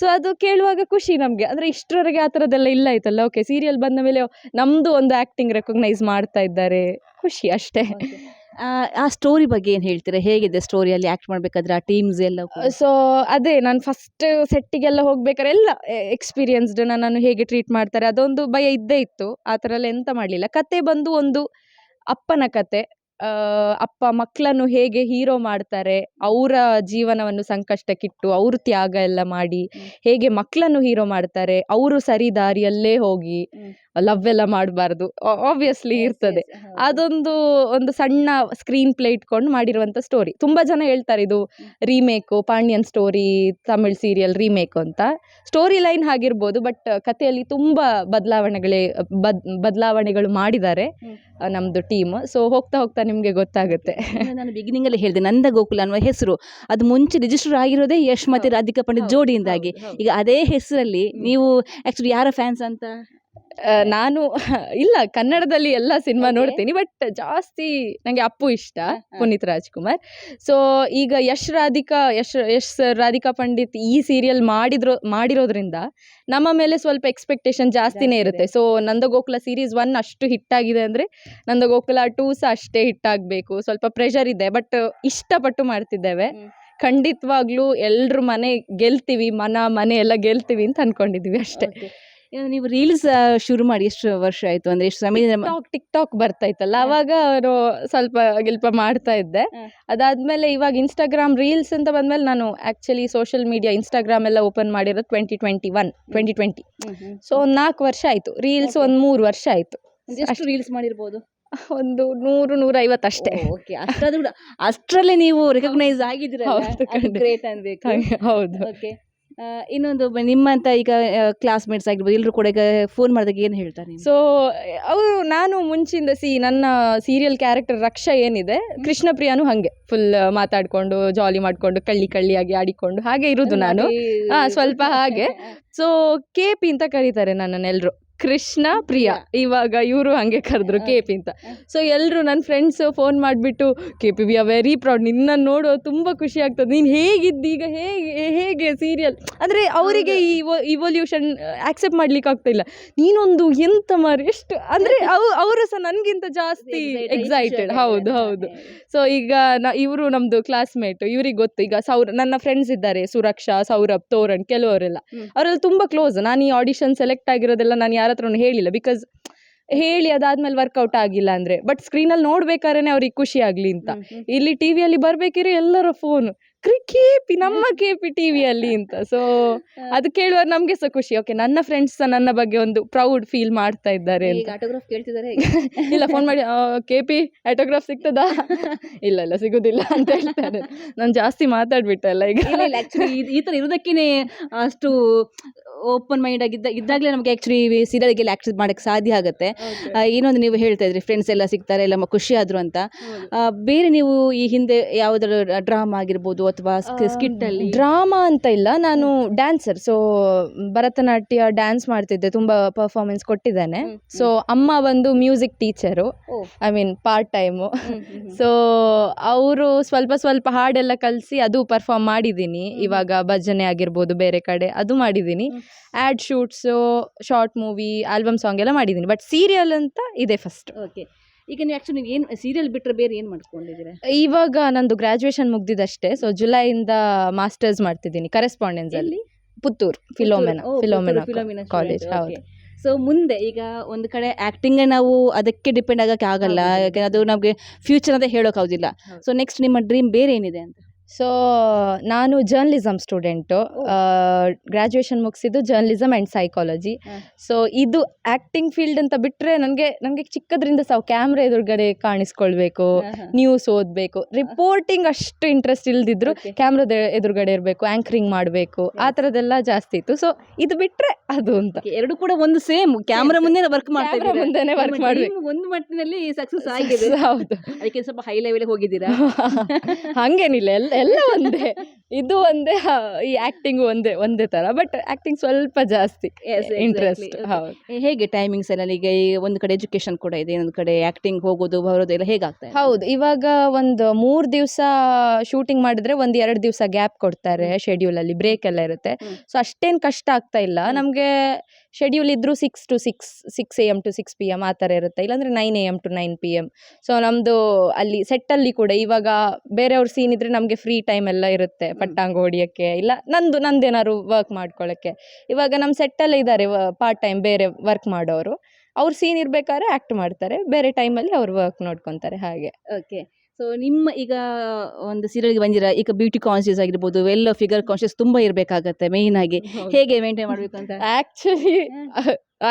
ಸೊ ಅದು ಕೇಳುವಾಗ ಖುಷಿ ನಮಗೆ. ಅಂದರೆ ಇಷ್ಟರವರೆಗೆ ಆ ಥರದ್ದೆಲ್ಲ ಇಲ್ಲ ಆಯ್ತಲ್ಲ? ಓಕೆ ಸೀರಿಯಲ್ ಬಂದ ಮೇಲೆ ನಮ್ಮದು ಒಂದು ಆ್ಯಕ್ಟಿಂಗ್ ರೆಕಗ್ನೈಸ್ ಮಾಡ್ತಾ ಇದ್ದಾರೆ. ಖುಷಿ ಅಷ್ಟೇ. ಆ ಸ್ಟೋರಿ ಬಗ್ಗೆ ಏನು ಹೇಳ್ತೀರಾ? ಹೇಗಿದೆ ಸ್ಟೋರಿಯಲ್ಲಿ ಆ್ಯಕ್ಟ್ ಮಾಡಬೇಕಾದ್ರೆ ಆ ಟೀಮ್ಸ್ ಎಲ್ಲ? ಸೊ ಅದೇ ನಾನು ಫಸ್ಟ್ ಸೆಟ್ಟಿಗೆಲ್ಲ ಹೋಗ್ಬೇಕಾದ್ರೆ ಎಲ್ಲ ಎಕ್ಸ್ಪೀರಿಯನ್ಸ್ಡ್ ನನ್ನನ್ನು ಹೇಗೆ ಟ್ರೀಟ್ ಮಾಡ್ತಾರೆ ಅದೊಂದು ಭಯ ಇದ್ದೇ ಇತ್ತು. ಆ ಥರ ಎಲ್ಲ ಎಂತ ಮಾಡಲಿಲ್ಲ. ಕತೆ ಬಂದು ಒಂದು ಅಪ್ಪನ ಕತೆ. ಅಪ್ಪ ಮಕ್ಕಳನ್ನು ಹೇಗೆ ಹೀರೋ ಮಾಡ್ತಾರೆ ಅವರ ಜೀವನವನ್ನು ಸಂಕಷ್ಟಕ್ಕಿಟ್ಟು ಅವರು ತ್ಯಾಗ ಎಲ್ಲ ಮಾಡಿ ಹೇಗೆ ಮಕ್ಕಳನ್ನು ಹೀರೋ ಮಾಡ್ತಾರೆ ಅವರು ಸರಿ ದಾರಿಯಲ್ಲೇ ಹೋಗಿ. ಲವ್ ಎಲ್ಲ ಮಾಡಬಾರ್ದು. ಆಬ್ವಿಯಸ್ಲಿ ಇರ್ತದೆ. ಅದೊಂದು ಒಂದು ಸಣ್ಣ ಸ್ಕ್ರೀನ್ ಪ್ಲೇ ಇಟ್ಕೊಂಡು ಮಾಡಿರುವಂಥ ಸ್ಟೋರಿ ತುಂಬ ಜನ ಹೇಳ್ತಾರೆ ಇದು remake Pandian story Tamil serial remake ಅಂತ. ಸ್ಟೋರಿ ಲೈನ್ ಆಗಿರ್ಬೋದು ಬಟ್ ಕಥೆಯಲ್ಲಿ ತುಂಬ ಬದಲಾವಣೆಗಳೇ ಬದ್ ಬದಲಾವಣೆಗಳು ಮಾಡಿದ್ದಾರೆ ನಮ್ಮದು ನಮ್ದು ಟೀಮ್ ಸೊ ಹೋಗ್ತಾ ಹೋಗ್ತಾ ನಿಮಗೆ ಗೊತ್ತಾಗುತ್ತೆ. ನಾನು ಬಿಗಿನಿಂಗ್ ಅಲ್ಲಿ ಹೇಳಿದೆ ನಂದ ಗೋಕುಲ ಅನ್ನುವ ಹೆಸರು. ಅದು ಮುಂಚೆ ರಿಜಿಸ್ಟರ್ ಆಗಿರೋದೇ ಯಶ್ ಮತ್ತೆ ರಾಧಿಕಾ ಪಂಡಿತ್ ಜೋಡಿಯಿಂದಾಗಿ. ಈಗ ಅದೇ ಹೆಸರಲ್ಲಿ ನೀವು ಆಕ್ಚುಲಿ ಯಾರ ಫ್ಯಾನ್ಸ್ ಅಂತ? ನಾನು <laughs> ಇಲ್ಲ ಕನ್ನಡದಲ್ಲಿ ಎಲ್ಲ ಸಿನಿಮಾ. ನೋಡ್ತೀನಿ ಬಟ್ ಜಾಸ್ತಿ ನನಗೆ ಅಪ್ಪು ಇಷ್ಟ. ಪುನೀತ್ ರಾಜ್ಕುಮಾರ್. ಸೊ ಈಗ ಯಶ್ ರಾಧಿಕಾ ಯಶ್ ಯಶ್ ಸರ್ ರಾಧಿಕಾ ಪಂಡಿತ್ ಈ ಸೀರಿಯಲ್ ಮಾಡಿದ್ರು ಮಾಡಿರೋದ್ರಿಂದ ನಮ್ಮ ಮೇಲೆ ಸ್ವಲ್ಪ ಎಕ್ಸ್ಪೆಕ್ಟೇಷನ್ ಜಾಸ್ತಿನೇ ಜಾಸ್ತಿ ಇರುತ್ತೆ. ಸೊ ನಂದಗೋಕುಲ ಸೀರೀಸ್ ಒನ್ ಅಷ್ಟು ಹಿಟ್ ಆಗಿದೆ ಅಂದರೆ ನಂದಗೋಕುಲ ಟೂ ಸಹ ಅಷ್ಟೇ ಹಿಟ್ ಆಗಬೇಕು. ಸ್ವಲ್ಪ ಪ್ರೆಷರ್ ಇದೆ ಬಟ್ ಇಷ್ಟಪಟ್ಟು ಮಾಡ್ತಿದ್ದೇವೆ. ಖಂಡಿತವಾಗ್ಲೂ ಎಲ್ರ ಮನೆ ಗೆಲ್ತೀವಿ ಮನ ಮನೆ ಎಲ್ಲ ಗೆಲ್ತೀವಿ ಅಂತ ಅನ್ಕೊಂಡಿದೀವಿ ಅಷ್ಟೇ. ನೀವು ರೀಲ್ಸ್ ಶುರು ಮಾಡಿ ಎಷ್ಟು ವರ್ಷ ಆಯ್ತು ಅಂದ್ರೆ ಎಷ್ಟು ಸಮಯ ಟಿಕ್ ಟಾಕ್ ಬರ್ತಾ ಇತ್ತಲ್ಲ. ಅವಾಗ ಅವರು ಸ್ವಲ್ಪ ಗಿಲ್ಪ ಮಾಡ್ತಾ ಇದ್ದೆ. ಅದಾದ್ಮೇಲೆ ಇವಾಗ ಇನ್ಸ್ಟಾಗ್ರಾಮ್ ರೀಲ್ಸ್ ಅಂತ ಬಂದ್ಮೇಲೆ ನಾನು ಆಕ್ಚುಲಿ ಸೋಷಿಯಲ್ ಮೀಡಿಯಾ ಇನ್ಸ್ಟಾಗ್ರಾಮ್ ಎಲ್ಲ ಓಪನ್ ಮಾಡಿರೋದು twenty twenty one twenty twenty. So ಒಂದು ನಾಲ್ಕು ವರ್ಷ ಆಯ್ತು. ರೀಲ್ಸ್ ಒಂದ್ ಮೂರು ವರ್ಷ ಆಯ್ತು. ಅಷ್ಟು. ರೀಲ್ಸ್ ಮಾಡಿರ್ಬೋದು? <laughs> ಒಂದು ನೂರು ನೂರೈವತ್ತು ಅಷ್ಟೇ. ಓಕೆ ಅಷ್ಟಾದ್ರೂ ಕೂಡ ಅಷ್ಟರಲ್ಲಿ ನೀವು ರೆಕಗ್ನೈಸ್ ಆಗಿದ್ದೀರಲ್ಲ. ಹೌದು, ಇನ್ನೊಂದು ಬ- ನಿಮ್ಮಂತ ಈಗ ಕ್ಲಾಸ್ಮೇಟ್ಸ್ ಆಗಿರ್ಬೋದು ಎಲ್ಲರೂ ಕೂಡ ಈಗ ಫೋನ್ ಮಾಡಿದಾಗ ಏನು ಹೇಳ್ತಾರೆ? ಸೊ ಅವರು ನಾನು ಮುಂಚಿಂದ ಸಿ ನನ್ನ ಸೀರಿಯಲ್ ಕ್ಯಾರೆಕ್ಟರ್ ರಕ್ಷಾ ಏನಿದೆ ಕೃಷ್ಣಪ್ರಿಯಾನು ಹಂಗೆ ಫುಲ್ ಮಾತಾಡ್ಕೊಂಡು ಜಾಲಿ ಮಾಡ್ಕೊಂಡು ಕಳ್ಳಿ ಕಳ್ಳಿಯಾಗಿ ಆಡಿಕೊಂಡು ಹಾಗೆ ಇರುದು ನಾನು ಹಾ, ಸ್ವಲ್ಪ ಹಾಗೆ. ಸೊ ಕೆ ಪಿ ಅಂತ ಕರೀತಾರೆ ನನ್ನನ್ನೆಲ್ಲರೂ ಕೃಷ್ಣ ಪ್ರಿಯಾ. ಇವಾಗ ಇವರು ಹಂಗೆ ಕರೆದ್ರು ಕೆ ಪಿ ಅಂತ. ಸೊ ಎಲ್ಲರೂ ನನ್ನ ಫ್ರೆಂಡ್ಸ್ ಫೋನ್ ಮಾಡಿಬಿಟ್ಟು K P V R very proud ನಿನ್ನನ್ನು ನೋಡೋ ತುಂಬ ಖುಷಿ ಆಗ್ತದೆ. ನೀನು ಹೇಗಿದ್ದು ಈಗ? ಹೇಗೆ ಹೇಗೆ ಸೀರಿಯಲ್ ಅಂದರೆ ಅವರಿಗೆ ಈ ಇವಲ್ಯೂಷನ್ ಆಕ್ಸೆಪ್ಟ್ ಮಾಡ್ಲಿಕ್ಕೆ ಆಗ್ತಾ ಇಲ್ಲ. ನೀನೊಂದು ಎಂತ ಮಾರಿ ಎಷ್ಟು ಅಂದರೆ <laughs> ಅವು ಅವರು ಸಹ ನನಗಿಂತ ಜಾಸ್ತಿ ಎಕ್ಸೈಟೆಡ್ ಹೌದು ಹೌದು. ಸೊ ಈಗ ನ ಇವರು ನಮ್ಮದು ಕ್ಲಾಸ್ಮೇಟ್ ಇವ್ರಿಗೆ ಗೊತ್ತು ಈಗ ಸೌರ ನನ್ನ ಫ್ರೆಂಡ್ಸ್ ಇದ್ದಾರೆ. ಸುರಕ್ಷಾ ಸೌರಭ್ ತೋರಣ್ ಕೆಲವರೆಲ್ಲ. ಅವರೆಲ್ಲ ತುಂಬ ಕ್ಲೋಸ್ ನಾನು ಈ ಆಡಿಷನ್ ಸೆಲೆಕ್ಟ್ ಆಗಿರೋದೆಲ್ಲ ನಾನು ಯಾರ ಹತ್ರನೂ ಹೇಳಿಲ್ಲ. ಬಿಕಾಸ್ ಹೇಳಿ ಅದಾದ್ಮೇಲೆ ವರ್ಕೌಟ್ ಆಗಿಲ್ಲ ಅಂದರೆ. ಬಟ್ ಸ್ಕ್ರೀನಲ್ಲಿ ನೋಡ್ಬೇಕಾದ್ರೆ ಅವ್ರಿಗೆ ಖುಷಿ ಆಗಲಿ ಅಂತ. ಇಲ್ಲಿ ಟಿ ವಿಯಲ್ಲಿ ಬರಬೇಕಿದ್ರೆ ಎಲ್ಲರ ಫೋನು ಕ್ರಿ ಕೇಪಿ ನಮ್ಮ ಪಿ ಟಿ ವಿಯಲ್ಲಿ ಅಂತ. ಸೊ <laughs> ಅದು ಕೇಳುವಾಗ ನಮಗೆ ಸಹ ಖುಷಿ. ಓಕೆ ನನ್ನ ಫ್ರೆಂಡ್ಸ್ ಸಹ ನನ್ನ ಬಗ್ಗೆ ಒಂದು ಪ್ರೌಡ್ ಫೀಲ್ ಮಾಡ್ತಾ ಇದ್ದಾರೆ ಅಂತ. ಆಟೋಗ್ರಾಫ್ ಕೇಳ್ತಿದ್ದಾರೆ <laughs> ಇಲ್ಲ ಫೋನ್ ಮಾಡಿ ಕೆ ಪಿ ಆಟೋಗ್ರಾಫ್ ಸಿಗ್ತದಾ? <laughs> ಇಲ್ಲ ಇಲ್ಲ ಸಿಗುದಿಲ್ಲ ಅಂತ ಹೇಳ್ತಾರೆ. ನಾನು ಜಾಸ್ತಿ ಮಾತಾಡ್ಬಿಟ್ಟಲ್ಲ ಈಗ. ಈ ತರ ಇರೋದಕ್ಕೇನೆ ಅಷ್ಟು ಓಪನ್ ಮೈಂಡ್ ಆಗಿದ್ದ ಇದ್ದಾಗಲೇ ನಮಗೆ ಆಕ್ಚುಲಿ ಸೀರಿಯಲ್ಗೆಲ್ಲ ಆಕ್ಟ್ ಮಾಡಕ್ಕೆ ಸಾಧ್ಯ ಆಗುತ್ತೆ. ಇನ್ನೊಂದು ನೀವು ಹೇಳ್ತಾ ಇದ್ರಿ ಫ್ರೆಂಡ್ಸ್ ಎಲ್ಲ ಸಿಗ್ತಾರೆ ಎಲ್ಲ ಖುಷಿ ಆದ್ರು ಅಂತ. ಬೇರೆ ನೀವು ಈ ಹಿಂದೆ ಯಾವ್ದಾದ್ರು ಡ್ರಾಮಾ ಆಗಿರ್ಬೋದು ಅಥವಾ ಸ್ಕಿಟ್ ಅಲ್ಲಿ ಡ್ರಾಮಾ ಅಂತ ಇಲ್ಲ. ನಾನು ಡ್ಯಾನ್ಸರ್. ಸೊ ಭರತನಾಟ್ಯ ಡ್ಯಾನ್ಸ್ ಮಾಡ್ತಿದ್ದೆ. ತುಂಬ ಪರ್ಫಾರ್ಮೆನ್ಸ್ ಕೊಟ್ಟಿದ್ದಾನೆ. ಸೊ ಅಮ್ಮ ಒಂದು music teacher I mean part time. So ಅವರು ಸ್ವಲ್ಪ ಸ್ವಲ್ಪ ಹಾಡೆಲ್ಲ ಕಲಿಸಿ ಅದು ಪರ್ಫಾರ್ಮ್ ಮಾಡಿದ್ದೀನಿ. ಇವಾಗ ಭಜನೆ ಆಗಿರ್ಬೋದು ಬೇರೆ ಕಡೆ ಅದು ಮಾಡಿದ್ದೀನಿ. Ad shoots short movie album song ಎಲ್ಲ ಮಾಡಿದ್ದೀನಿ. ಬಟ್ ಸೀರಿಯಲ್ ಅಂತ ಇದೆ ಫಸ್ಟ್ ಓಕೆ ಈಗ ನೀವು ಆ್ಯಕ್ಚುಲಿ ಏನು ಸೀರಿಯಲ್ ಬಿಟ್ಟರೆ ಬೇರೆ ಏನು ಮಾಡ್ಕೊಂಡಿದ್ದೀರಾ ಇವಾಗ ನಂದು ಗ್ರಾಜುಯೇಷನ್ ಮುಗ್ದಿದ್ದಷ್ಟೇ ಸೊ ಜುಲೈಯಿಂದ ಮಾಸ್ಟರ್ಸ್ ಮಾಡ್ತಿದ್ದೀನಿ ಕರೆಸ್ಪಾಂಡೆನ್ಸ್ ಅಲ್ಲಿ. ಪುತ್ತೂರು ಫಿಲೋಮೆನಾ ಫಿಲೋಮೆನಾ ಕಾಲೇಜ್ ಹೌದು. ಸೊ ಮುಂದೆ ಈಗ ಒಂದು ಕಡೆ ಆ್ಯಕ್ಟಿಂಗೇ ನಾವು ಅದಕ್ಕೆ ಡಿಪೆಂಡ್ ಆಗಕ್ಕೆ ಆಗಲ್ಲ. ಯಾಕೆಂದರೆ ಅದು ನಮಗೆ ಫ್ಯೂಚರ್ ಅಂತ ಹೇಳೋಕ್ಕಾಗೋದಿಲ್ಲ. ಸೊ ನೆಕ್ಸ್ಟ್ ನಿಮ್ಮ ಡ್ರೀಮ್ ಬೇರೆ ಏನಿದೆ ಅಂತ? ಸೊ ನಾನು ಜರ್ನಲಿಸಮ್ ಸ್ಟೂಡೆಂಟು ಗ್ರ್ಯಾಜುಯೇಷನ್ ಮುಗಿಸಿದ್ದು ಜರ್ನಲಿಸಮ್ ಆ್ಯಂಡ್ ಸೈಕಾಲಜಿ. ಸೊ ಇದು ಆ್ಯಕ್ಟಿಂಗ್ ಫೀಲ್ಡ್ ಅಂತ ಬಿಟ್ಟರೆ ನನಗೆ ನನಗೆ ಚಿಕ್ಕದ್ರಿಂದ ಸಹ ಕ್ಯಾಮ್ರಾ ಎದುರುಗಡೆ ಕಾಣಿಸ್ಕೊಳ್ಬೇಕು ನ್ಯೂಸ್ ಓದಬೇಕು. ರಿಪೋರ್ಟಿಂಗ್ ಅಷ್ಟು ಇಂಟ್ರೆಸ್ಟ್ ಇಲ್ದಿದ್ರು. ಕ್ಯಾಮ್ರಾದ ಎದುರುಗಡೆ ಇರಬೇಕು ಆ್ಯಂಕರಿಂಗ್ ಮಾಡಬೇಕು. ಆ ಥರದ್ದೆಲ್ಲ ಜಾಸ್ತಿ ಇತ್ತು. ಸೊ ಇದು ಬಿಟ್ಟರೆ ಅದು ಅಂತ. ಎರಡು ಕೂಡ ಒಂದು ಸೇಮ್ ಕ್ಯಾಮ್ರಾ ಮುಂದೆ ವರ್ಕ್ ಮಾಡ್ತಾ ಮುಂದೆನೇ ವರ್ಕ್ ಮಾಡಬೇಕು. ಮಾಡ್ಬೇಕು. ಒಂದು ಮಟ್ಟಿನಲ್ಲಿ ಸಕ್ಸಸ್ ಆಗಿದೆ. <laughs> ಹೌದು. ಅದಕ್ಕೆ ಸ್ವಲ್ಪ ಹೈ ಲೆವೆಲ್ ಹೋಗಿದ್ದೀರಾ? <laughs> ಹಂಗೇನಿಲ್ಲ. ಎಲ್ಲ ಎಲ್ಲ ಒಂದೇ. ಇದು ಒಂದೇ ಈ ಆಕ್ಟಿಂಗ್ ಒಂದೇ ಒಂದೇ ತರ. ಬಟ್ ಆಕ್ಟಿಂಗ್ ಸ್ವಲ್ಪ ಜಾಸ್ತಿ. ಇಂಟ್ರೆಸ್ಟ್ ಹೌದು. ಹೇಗೆ ಟೈಮಿಂಗ್ಸ್ ಎಲ್ಲ? ಈಗ ಈ ಒಂದು ಕಡೆ ಎಜುಕೇಶನ್ ಕೂಡ ಇದೆ ಇನ್ನೊಂದು ಕಡೆ ಆಕ್ಟಿಂಗ್ ಹೋಗೋದು ಬರೋದು ಎಲ್ಲ ಹೇಗಾಗ್ತದೆ ಹೌದು. ಇವಾಗ ಒಂದು ಮೂರು ದಿವಸ ಶೂಟಿಂಗ್ ಮಾಡಿದ್ರೆ ಒಂದು ಎರಡು ದಿವಸ ಗ್ಯಾಪ್ ಕೊಡ್ತಾರೆ ಶೆಡ್ಯೂಲಲ್ಲಿ ಬ್ರೇಕ್ ಎಲ್ಲ ಇರುತ್ತೆ. ಸೊ ಅಷ್ಟೇನು ಕಷ್ಟ ಆಗ್ತಾ ಇಲ್ಲ. ನಮಗೆ ಶೆಡ್ಯೂಲ್ ಇದ್ದರೂ six to six six A M to six P M ಆ ಥರ ಇರುತ್ತೆ. ಇಲ್ಲಾಂದರೆ nine A M to nine P M so ನಮ್ಮದು ಅಲ್ಲಿ ಸೆಟ್ಟಲ್ಲಿ ಕೂಡ ಇವಾಗ ಬೇರೆಯವ್ರ ಸೀನ್ ಇದ್ದರೆ ನಮಗೆ ಫ್ರೀ ಟೈಮ್ ಎಲ್ಲ ಇರುತ್ತೆ ಪಟ್ಟಾಂಗ ಹೊಡಿಯೋಕ್ಕೆ. ಇಲ್ಲ ನಂದು ನಂದೇನಾದ್ರು ವರ್ಕ್ ಮಾಡ್ಕೊಳ್ಳೋಕ್ಕೆ ಇವಾಗ ನಮ್ಮ ಸೆಟ್ಟಲ್ಲೇ ಇದ್ದಾರೆ ಪಾರ್ಟ್ ಟೈಮ್ ಬೇರೆ ವರ್ಕ್ ಮಾಡೋರು. ಅವ್ರು ಸೀನ್ ಇರಬೇಕಾದ್ರೆ ಆ್ಯಕ್ಟ್ ಮಾಡ್ತಾರೆ. ಬೇರೆ ಟೈಮಲ್ಲಿ ಅವ್ರು ವರ್ಕ್ ನೋಡ್ಕೊತಾರೆ ಹಾಗೆ. ಓಕೆ ಸೊ ನಿಮ್ಮ ಈಗ ಒಂದು ಸೀರಿಯಲ್ಗೆ ಬಂದಿರ ಈಗ ಬ್ಯೂಟಿ ಕಾನ್ಶಿಯಸ್ ಆಗಿರ್ಬೋದು ವೆಲ್ ಫಿಗರ್ ಕಾನ್ಶಿಯಸ್ ತುಂಬಾ ಇರಬೇಕಾಗತ್ತೆ ಮೇಯ್ನ್ ಆಗಿ. ಹೇಗೆ ಮೇಂಟೈನ್ ಮಾಡಬೇಕು ಅಂತ? Actually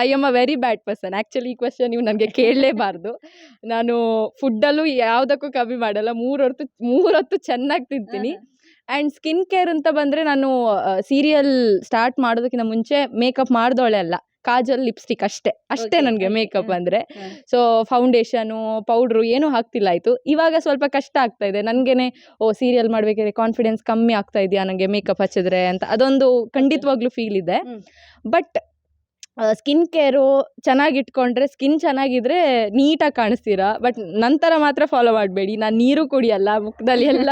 I am a very bad person actually ಈ ಕ್ವಶನ್ ನೀವು ನನಗೆ ಕೇಳಲೇಬಾರ್ದು. ನಾನು ಫುಡ್ಡಲ್ಲೂ ಯಾವುದಕ್ಕೂ ಕಮ್ಮಿ ಮಾಡಲ್ಲ. ಮೂರು ಹೊತ್ತು ಮೂರು ಹೊತ್ತು ಚೆನ್ನಾಗಿ ತಿಂತೀನಿ. ಆ್ಯಂಡ್ ಸ್ಕಿನ್ ಕೇರ್ ಅಂತ ಬಂದರೆ ನಾನು ಸೀರಿಯಲ್ ಸ್ಟಾರ್ಟ್ ಮಾಡೋದಕ್ಕಿಂತ ಮುಂಚೆ ಮೇಕಪ್ ಮಾಡಿದವಳೆ ಅಲ್ಲ. ಕಾಜಲ್ ಲಿಪ್ಸ್ಟಿಕ್ ಅಷ್ಟೇ. ಅಷ್ಟೇ ನನಗೆ ಮೇಕಪ್. ಅಂದರೆ. ಸೊ ಫೌಂಡೇಶನು ಪೌಡ್ರು ಏನೂ ಹಾಕ್ತಿಲ್ಲ ಆಯಿತು. ಇವಾಗ ಸ್ವಲ್ಪ ಕಷ್ಟ ಆಗ್ತಾ ಇದೆ. ನನಗೇನೆ ಓ ಸೀರಿಯಲ್ ಮಾಡಬೇಕಾದ್ರೆ ಕಾನ್ಫಿಡೆನ್ಸ್ ಕಮ್ಮಿ ಆಗ್ತಾ ಇದೆಯಾ? ನನಗೆ ಮೇಕಪ್ ಹಚ್ಚಿದ್ರೆ ಅಂತ. ಅದೊಂದು ಖಂಡಿತವಾಗ್ಲೂ ಫೀಲ್ ಇದೆ. ಬಟ್ ಸ್ಕಿನ್ ಕೇರು ಚೆನ್ನಾಗಿ ಇಟ್ಕೊಂಡ್ರೆ ಸ್ಕಿನ್ ಚೆನ್ನಾಗಿದ್ರೆ ನೀಟಾಗಿ ಕಾಣಿಸ್ತೀರಾ? ಬಟ್ ನಂತರ ಮಾತ್ರ ಫಾಲೋ ಮಾಡಬೇಡಿ. ನಾನು ನೀರು ಕುಡಿಯಲ್ಲ ಮುಖದಲ್ಲಿ ಎಲ್ಲ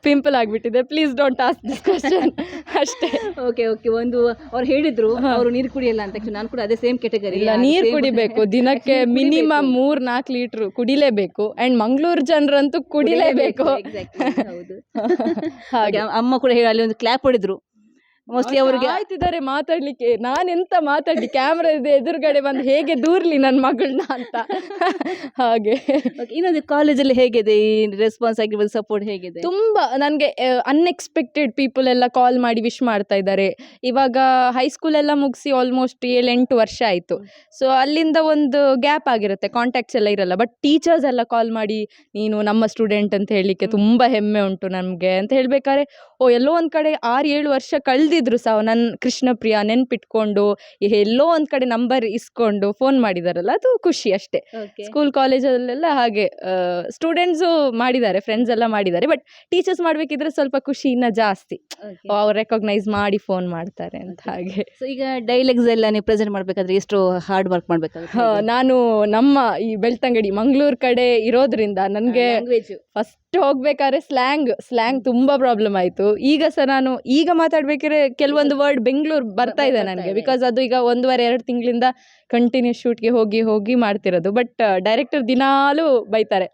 ಪಿಂಪಲ್ ಆಗಿಬಿಟ್ಟಿದೆ. Please don't ask this question ಅಷ್ಟೇ. ಓಕೆ ಓಕೆ ಒಂದು ಅವ್ರು ಹೇಳಿದ್ರು ಅವರು ನೀರು ಕುಡಿಯಲ್ಲ ಅಂತ ನಾನು ಕೂಡ ಅದೇ ಸೇಮ್ ಕೆಟಗರಿ ಇಲ್ಲ ನೀರು ಕುಡಿಬೇಕು. <laughs> ದಿನಕ್ಕೆ ಮಿನಿಮಮ್ ಮೂರ್ ನಾಲ್ಕು ಲೀಟ್ರ್ ಕುಡಿಲೇಬೇಕು. ಅಂಡ್ ಮಂಗಳೂರು ಜನರಂತೂ ಕುಡಿಲೇಬೇಕು. ಹೌದು. <laughs> ಹಾಗೆ. ಅಮ್ಮ ಕೂಡ ಹೇಳಿ ಅಲ್ಲಿ ಒಂದು ಕ್ಲಾಪ್ ಹೊಡೆದ್ರು. ಮೋಸ್ಟ್ಲಿ ಅವರಿಗೆ ಆಯ್ತಿದ್ದಾರೆ ಮಾತಾಡ್ಲಿಕ್ಕೆ. ನಾನೆಂತ ಮಾತಾಡಿ ಕ್ಯಾಮ್ರಾ ಇದೆ ಎದುರುಗಡೆ ಬಂದು ಹೇಗೆ ದೂರ್ಲಿ ನನ್ನ ಮಗಳನ್ನ ಅಂತ. <laughs> ಹಾಗೆ. ಇನ್ನೊಂದು ಕಾಲೇಜಲ್ಲಿ ಹೇಗಿದೆ? ಈ ರೆಸ್ಪಾನ್ಸ್ ಆಗಿರ್ಬೋದು ಸಪೋರ್ಟ್ ಹೇಗಿದೆ? ತುಂಬ ನನಗೆ ಅನ್ಎಕ್ಸ್ಪೆಕ್ಟೆಡ್ ಪೀಪಲ್ ಎಲ್ಲ ಕಾಲ್ ಮಾಡಿ ವಿಶ್ ಮಾಡ್ತಾ ಇದ್ದಾರೆ. ಇವಾಗ ಹೈಸ್ಕೂಲ್ ಎಲ್ಲ ಮುಗಿಸಿ ಆಲ್ಮೋಸ್ಟ್ ಏಳೆಂಟು ವರ್ಷ ಆಯಿತು. ಸೊ ಅಲ್ಲಿಂದ ಒಂದು ಗ್ಯಾಪ್ ಆಗಿರುತ್ತೆ. ಕಾಂಟ್ಯಾಕ್ಟ್ಸ್ ಎಲ್ಲ ಇರಲ್ಲ. ಬಟ್ ಟೀಚರ್ಸ್ ಎಲ್ಲ ಕಾಲ್ ಮಾಡಿ ನೀನು ನಮ್ಮ ಸ್ಟೂಡೆಂಟ್ ಅಂತ ಹೇಳಲಿಕ್ಕೆ. ತುಂಬ ಹೆಮ್ಮೆ ಉಂಟು ನಮಗೆ. ಅಂತ ಹೇಳಬೇಕಾದ್ರೆ ಓ ಎಲ್ಲೋ ಒಂದು ಕಡೆ ಆರು ಏಳು ವರ್ಷ ಕಳೆದಿದ್ರು ಸಹ ನನ್ನ ಕೃಷ್ಣಪ್ರಿಯ ನೆನ್ಪಿಟ್ಕೊಂಡು ಎಲ್ಲೋ ಒಂದ್ ಕಡೆ ನಂಬರ್ ಇಸ್ಕೊಂಡು ಫೋನ್ ಮಾಡಿದಾರಲ್ಲ ಅದು ಖುಷಿ ಅಷ್ಟೇ. ಸ್ಕೂಲ್ ಕಾಲೇಜಲ್ಲೆಲ್ಲ ಹಾಗೆ ಸ್ಟೂಡೆಂಟ್ಸು ಮಾಡಿದ್ದಾರೆ ಫ್ರೆಂಡ್ಸ್ ಎಲ್ಲ ಮಾಡಿದ್ದಾರೆ ಬಟ್ ಟೀಚರ್ಸ್ ಮಾಡ್ಬೇಕಿದ್ರೆ ಸ್ವಲ್ಪ ಖುಷಿ ಇನ್ನ ಜಾಸ್ತಿ ಅವ್ರು ರೆಕಾಗ್ನೈಸ್ ಮಾಡಿ ಫೋನ್ ಮಾಡ್ತಾರೆ ಅಂತ ಹಾಗೆ. ಈಗ ಡೈಲಾಗ್ಸ್ ಎಲ್ಲ ನೀವು ಪ್ರೆಸೆಂಟ್ ಮಾಡ್ಬೇಕಾದ್ರೆ ಎಷ್ಟು ಹಾರ್ಡ್ ವರ್ಕ್ ಮಾಡ್ಬೇಕು ಮಾಡಬೇಕಾಗುತ್ತೆ ನಾನು ನಮ್ಮ ಈ ಬೆಳ್ತಂಗಡಿ ಮಂಗ್ಳೂರ್ ಕಡೆ ಇರೋದ್ರಿಂದ ನನ್ಗೆ ಲ್ಯಾಂಗ್ವೇಜ್ ಫಸ್ಟ್ ಹೋಗ್ಬೇಕಾದ್ರೆ ಸ್ಲ್ಯಾಂಗ್ ಸ್ಲ್ಯಾಂಗ್ ತುಂಬಾ ಪ್ರಾಬ್ಲಮ್ ಆಯಿತು. ಈಗ ಸಹ ನಾನು ಈಗ ಮಾತಾಡ್ಬೇಕಾದ್ರೆ ಕೆಲವೊಂದು ವರ್ಡ್ ಬೆಂಗಳೂರು ಬರ್ತಾ ಇದೆ ನನಗೆ. ಬಿಕಾಸ್ ಅದು ಈಗ ಒಂದೂವರೆ ಎರಡು ತಿಂಗಳಿಂದ ಕಂಟಿನ್ಯೂಸ್ ಶೂಟ್ಗೆ ಹೋಗಿ ಹೋಗಿ ಮಾಡ್ತಿರೋದು. ಬಟ್ ಡೈರೆಕ್ಟರ್ ದಿನಾಲೂ ಬೈತಾರೆ.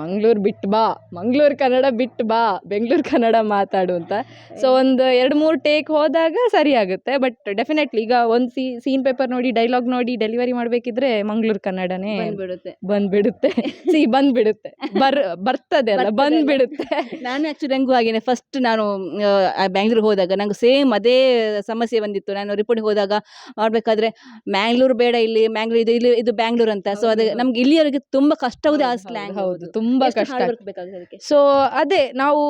ಮಂಗಳೂರು ಬಿಟ್ಟು ಬಾ ಮಂಗ್ಳೂರು ಕನ್ನಡ ಬಿಟ್ಟು ಬಾ ಬೆಂಗಳೂರು ಕನ್ನಡ ಮಾತಾಡು ಅಂತ. ಸೊ ಒಂದು ಎರಡು ಮೂರು ಟೇಕ್ ಹೋದಾಗ ಸರಿ ಆಗುತ್ತೆ ಬಟ್ ಡೆಫಿನೆಟ್ಲಿ ಈಗ ಒಂದು ಸೀ ಸೀನ್ ಪೇಪರ್ ನೋಡಿ ಡೈಲಾಗ್ ನೋಡಿ ಡೆಲಿವರಿ ಮಾಡಬೇಕಿದ್ರೆ ಮಂಗ್ಳೂರು ಕನ್ನಡನೇ ಬಂದ್ಬಿಡುತ್ತೆ. ಬಂದ್ಬಿಡುತ್ತೆ. ಸಿ ಬಂದ್ಬಿಡುತ್ತೆ. ಬರ್ ಬರ್ತದೆ ಅಲ್ಲ. ಬಂದ್ಬಿಡುತ್ತೆ. ನಾನು ಆ್ಯಕ್ಚುಲಿ ನಂಗೂ ಹಾಗೇನೆ. ಫಸ್ಟ್ ನಾನು ಬ್ಯಾಂಗ್ಳೂರ್ ಹೋದಾಗ ನಂಗೆ ಸೇಮ್ ಅದೇ ಸಮಸ್ಯೆ ಬಂದಿತ್ತು. ನಾನು ರಿಪೋರ್ಟ್ ಹೋದಾಗ ಮಾಡಬೇಕಾದ್ರೆ ಮ್ಯಾಂಗ್ಳೂರು ಬೇಡ ಇಲ್ಲಿ ಮ್ಯಾಂಗ್ಳೂರು ಇದು ಇಲ್ಲಿ ಇದು ಬ್ಯಾಂಗ್ಳೂರ್ ಅಂತ. ಸೊ ಅದೇ. ನಮ್ಗೆ ಇಲ್ಲಿಯವರೆಗೆ ತುಂಬ ಕಷ್ಟವಾದ ಆ ಹೌದು, ಸ್ಲ್ಯಾಂಗ್ ಹೌದು. ತುಂಬಾ ಕಷ್ಟ ಸೊ ಅದೇ ನಾವು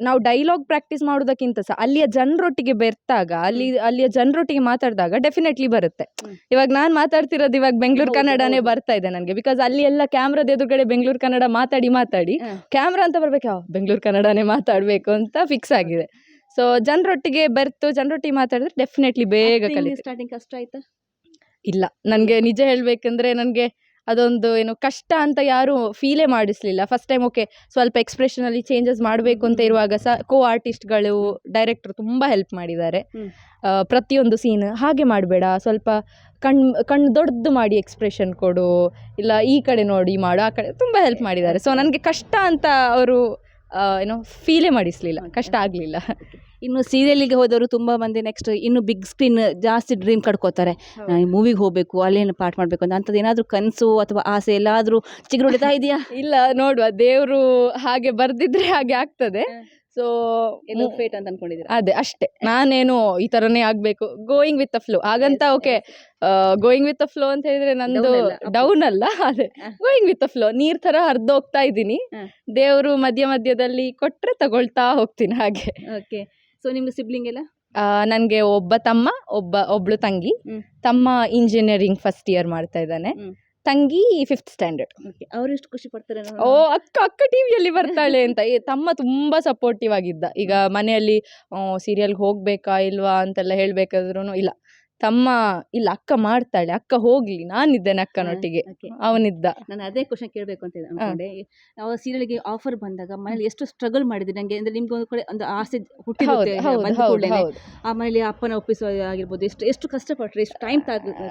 ನಾವು ಡೈಲಾಗ್ ಪ್ರಾಕ್ಟೀಸ್ ಮಾಡೋದಕ್ಕಿಂತ ಸಹ ಅಲ್ಲಿಯ ಜನರೊಟ್ಟಿಗೆ ಬೆರ್ತಾಗ ಅಲ್ಲಿ ಅಲ್ಲಿಯ ಜನರೊಟ್ಟಿಗೆ ಮಾತಾಡಿದಾಗ ಡೆಫಿನೆಟ್ಲಿ ಬರುತ್ತೆ. ಇವಾಗ ನಾನು ಮಾತಾಡ್ತಿರೋದು ಇವಾಗ ಬೆಂಗಳೂರು ಕನ್ನಡನೇ ಬರ್ತಾ ಇದೆ ನನಗೆ ಬಿಕಾಸ್ ಅಲ್ಲಿ ಎಲ್ಲ ಕ್ಯಾಮ್ರಾದ ಎದುರುಗಡೆ ಬೆಂಗಳೂರು ಕನ್ನಡ ಮಾತಾಡಿ ಮಾತಾಡಿ. ಕ್ಯಾಮ್ರಾ ಅಂತ ಬರ್ಬೇಕು ಬೆಂಗಳೂರು ಕನ್ನಡನೇ ಮಾತಾಡಬೇಕು ಅಂತ ಫಿಕ್ಸ್ ಆಗಿದೆ. ಸೊ ಜನರೊಟ್ಟಿಗೆ ಬೆರ್ತು ಜನರೊಟ್ಟಿಗೆ ಮಾತಾಡಿದ್ರೆ ಡೆಫಿನೆಟ್ಲಿ ಬೇಗ ಕಲಿ ಸ್ಟಾರ್ಟಿಂಗ್ ಕಷ್ಟ ಆಯ್ತಾ? ಇಲ್ಲ ನನಗೆ ನಿಜ ಹೇಳಬೇಕಂದ್ರೆ ನನಗೆ ಅದೊಂದು ಏನು ಕಷ್ಟ ಅಂತ ಯಾರು ಫೀಲೇ ಮಾಡಿಸ್ಲಿಲ್ಲ. ಫಸ್ಟ್ ಟೈಮ್ ಓಕೆ ಸ್ವಲ್ಪ ಎಕ್ಸ್ಪ್ರೆಷನಲ್ಲಿ ಚೇಂಜಸ್ ಮಾಡಬೇಕು ಅಂತ ಇರುವಾಗ ಸಹ ಕೋ ಆರ್ಟಿಸ್ಟ್ಗಳು ಡೈರೆಕ್ಟರ್ ತುಂಬ ಹೆಲ್ಪ್ ಮಾಡಿದ್ದಾರೆ. ಪ್ರತಿಯೊಂದು ಸೀನ್ ಹಾಗೆ ಮಾಡಬೇಡ. ಸ್ವಲ್ಪ ಕಣ್ಣು ಕಣ್ಣು ದೊಡ್ಡದು ಮಾಡಿ ಎಕ್ಸ್ಪ್ರೆಷನ್ ಕೊಡು. ಇಲ್ಲ ಈ ಕಡೆ ನೋಡಿ ಮಾಡು ಆ ಕಡೆ ತುಂಬ ಹೆಲ್ಪ್ ಮಾಡಿದ್ದಾರೆ. ಸೊ ನನಗೆ ಕಷ್ಟ ಅಂತ ಅವರು ಏನೋ ಫೀಲೇ ಮಾಡಿಸಲಿಲ್ಲ ಕಷ್ಟ ಆಗಲಿಲ್ಲ. ಇನ್ನು ಸೀರಿಯಲಿಗೆ ಹೋದವರು ತುಂಬ ಮಂದಿ ನೆಕ್ಸ್ಟ್ ಇನ್ನು ಬಿಗ್ ಸ್ಕ್ರೀನ್ ಜಾಸ್ತಿ ಡ್ರೀಮ್ ಕಡ್ಕೋತಾರೆ ನಾನು ಮೂವಿಗೆ ಹೋಗಬೇಕು ಅಲ್ಲೇನು ಪಾಠ ಮಾಡಬೇಕು ಅಂತ ಅಂಥದ್ದು ಏನಾದರೂ ಕನಸು ಅಥವಾ ಆಸೆ ಎಲ್ಲಾದರೂ ಚಿಗುರುಳಿತಾ ಇದೆಯಾ? <laughs> ಇಲ್ಲ ನೋಡುವ ದೇವರು ಹಾಗೆ ಬರ್ದಿದ್ರೆ ಹಾಗೆ ಆಗ್ತದೆ. ಸೊ ಫೇಟ್ ಅಂತ ಅನ್ಕೊಂಡಿದ್ದೀರಾ? ಅದೇ ಅಷ್ಟೇ. ನಾನೇನು ಈ ತರನೇ ಆಗ್ಬೇಕು. ಗೋಯಿಂಗ್ ವಿತ್ ದ ಫ್ಲೋ ಹಾಗಂತ okay going with the flow ಅಂತ ಹೇಳಿದ್ರೆ ನಂದು. ಡೌನ್ ಅಲ್ಲ ಅದೇ. ಗೋಯಿಂಗ್ ವಿತ್ ದ ಫ್ಲೋ ನೀರ್ ತರ ಹರಿದೋಗ್ತಾ ಇದ್ದೀನಿ. ಹ. ದೇವರು ಮಧ್ಯ ಮಧ್ಯದಲ್ಲಿ ಕೊಟ್ರೆ ತಗೊಳ್ತಾ ಹೋಗ್ತೀನಿ ಹಾಗೆ. ಓಕೆ ಸೊ ನಿಮ್ಗೆ ಸಿಬ್ಲಿಂಗ್ ಎಲ್ಲ? ನನ್ಗೆ ಒಬ್ಬ ತಮ್ಮ ಒಬ್ಬ ಒಬ್ಳು ತಂಗಿ. ತಮ್ಮ ಇಂಜಿನಿಯರಿಂಗ್ ಫಸ್ಟ್ ಇಯರ್ ಮಾಡ್ತಾ ಇದ್ದಾನೆ. ತಂಗಿ ಫಿಫ್ತ್ ಸ್ಟ್ಯಾಂಡರ್ಡ್ ಅವ್ರು ಎಷ್ಟು ಖುಷಿ ಪಡ್ತಾರೆ ಓ ಅಕ್ಕ ಅಕ್ಕ ಟಿವಿಯಲ್ಲಿ ಬರ್ತಾಳೆ ಅಂತ. ಏ, ತಮ್ಮ ತುಂಬಾ ಸಪೋರ್ಟಿವ್ ಆಗಿದ್ದ. ಈಗ ಮನೆಯಲ್ಲಿ ಸೀರಿಯಲ್ಗೆ ಹೋಗಬೇಕಾ ಇಲ್ವಾ ಅಂತೆಲ್ಲ ಹೇಳಬೇಕಾದ್ರೂ ಇಲ್ಲ. ತಮ್ಮ ಇಲ್ಲ ಅಕ್ಕ ಮಾಡ್ತಾಳೆ ಅಕ್ಕ ಹೋಗ್ಲಿ ನಾನಿದ್ದೇನೆ ಅಕ್ಕನೊಟ್ಟಿಗೆ. ಅವನಿದ್ದ. ನಾನು ಅದೇ ಕ್ವಶನ್ ಕೇಳಬೇಕು ಅಂತ ಅನ್ಕೊಂಡೆ. ನಾವು ಸೀರಿಯಲ್ಗೆ ಆಫರ್ ಬಂದಾಗ ಮನೇಲಿ ಎಷ್ಟು ಸ್ಟ್ರಗಲ್ ಮಾಡಿದ್ರಿ? ನಂಗೆ ಅಂದ್ರೆ ನಿಮ್ಗೆ ಒಂದು ಕಡೆ ಒಂದು ಆಸೆ ಹೌದು ಹುಟ್ಟಿರುತ್ತೆ ಹೌದು ಬಂದ ಹೌದು ಕೂಡ್ಲೇನೆ. ಹೌದು ಆ ಮನೇಲಿ ಅಪ್ಪನ ಒಪ್ಪಿಸೋ ಆಗಿರ್ಬೋದು ಎಷ್ಟು ಎಷ್ಟು ಕಷ್ಟಪಟ್ರಿ ಎಷ್ಟು ಟೈಮ್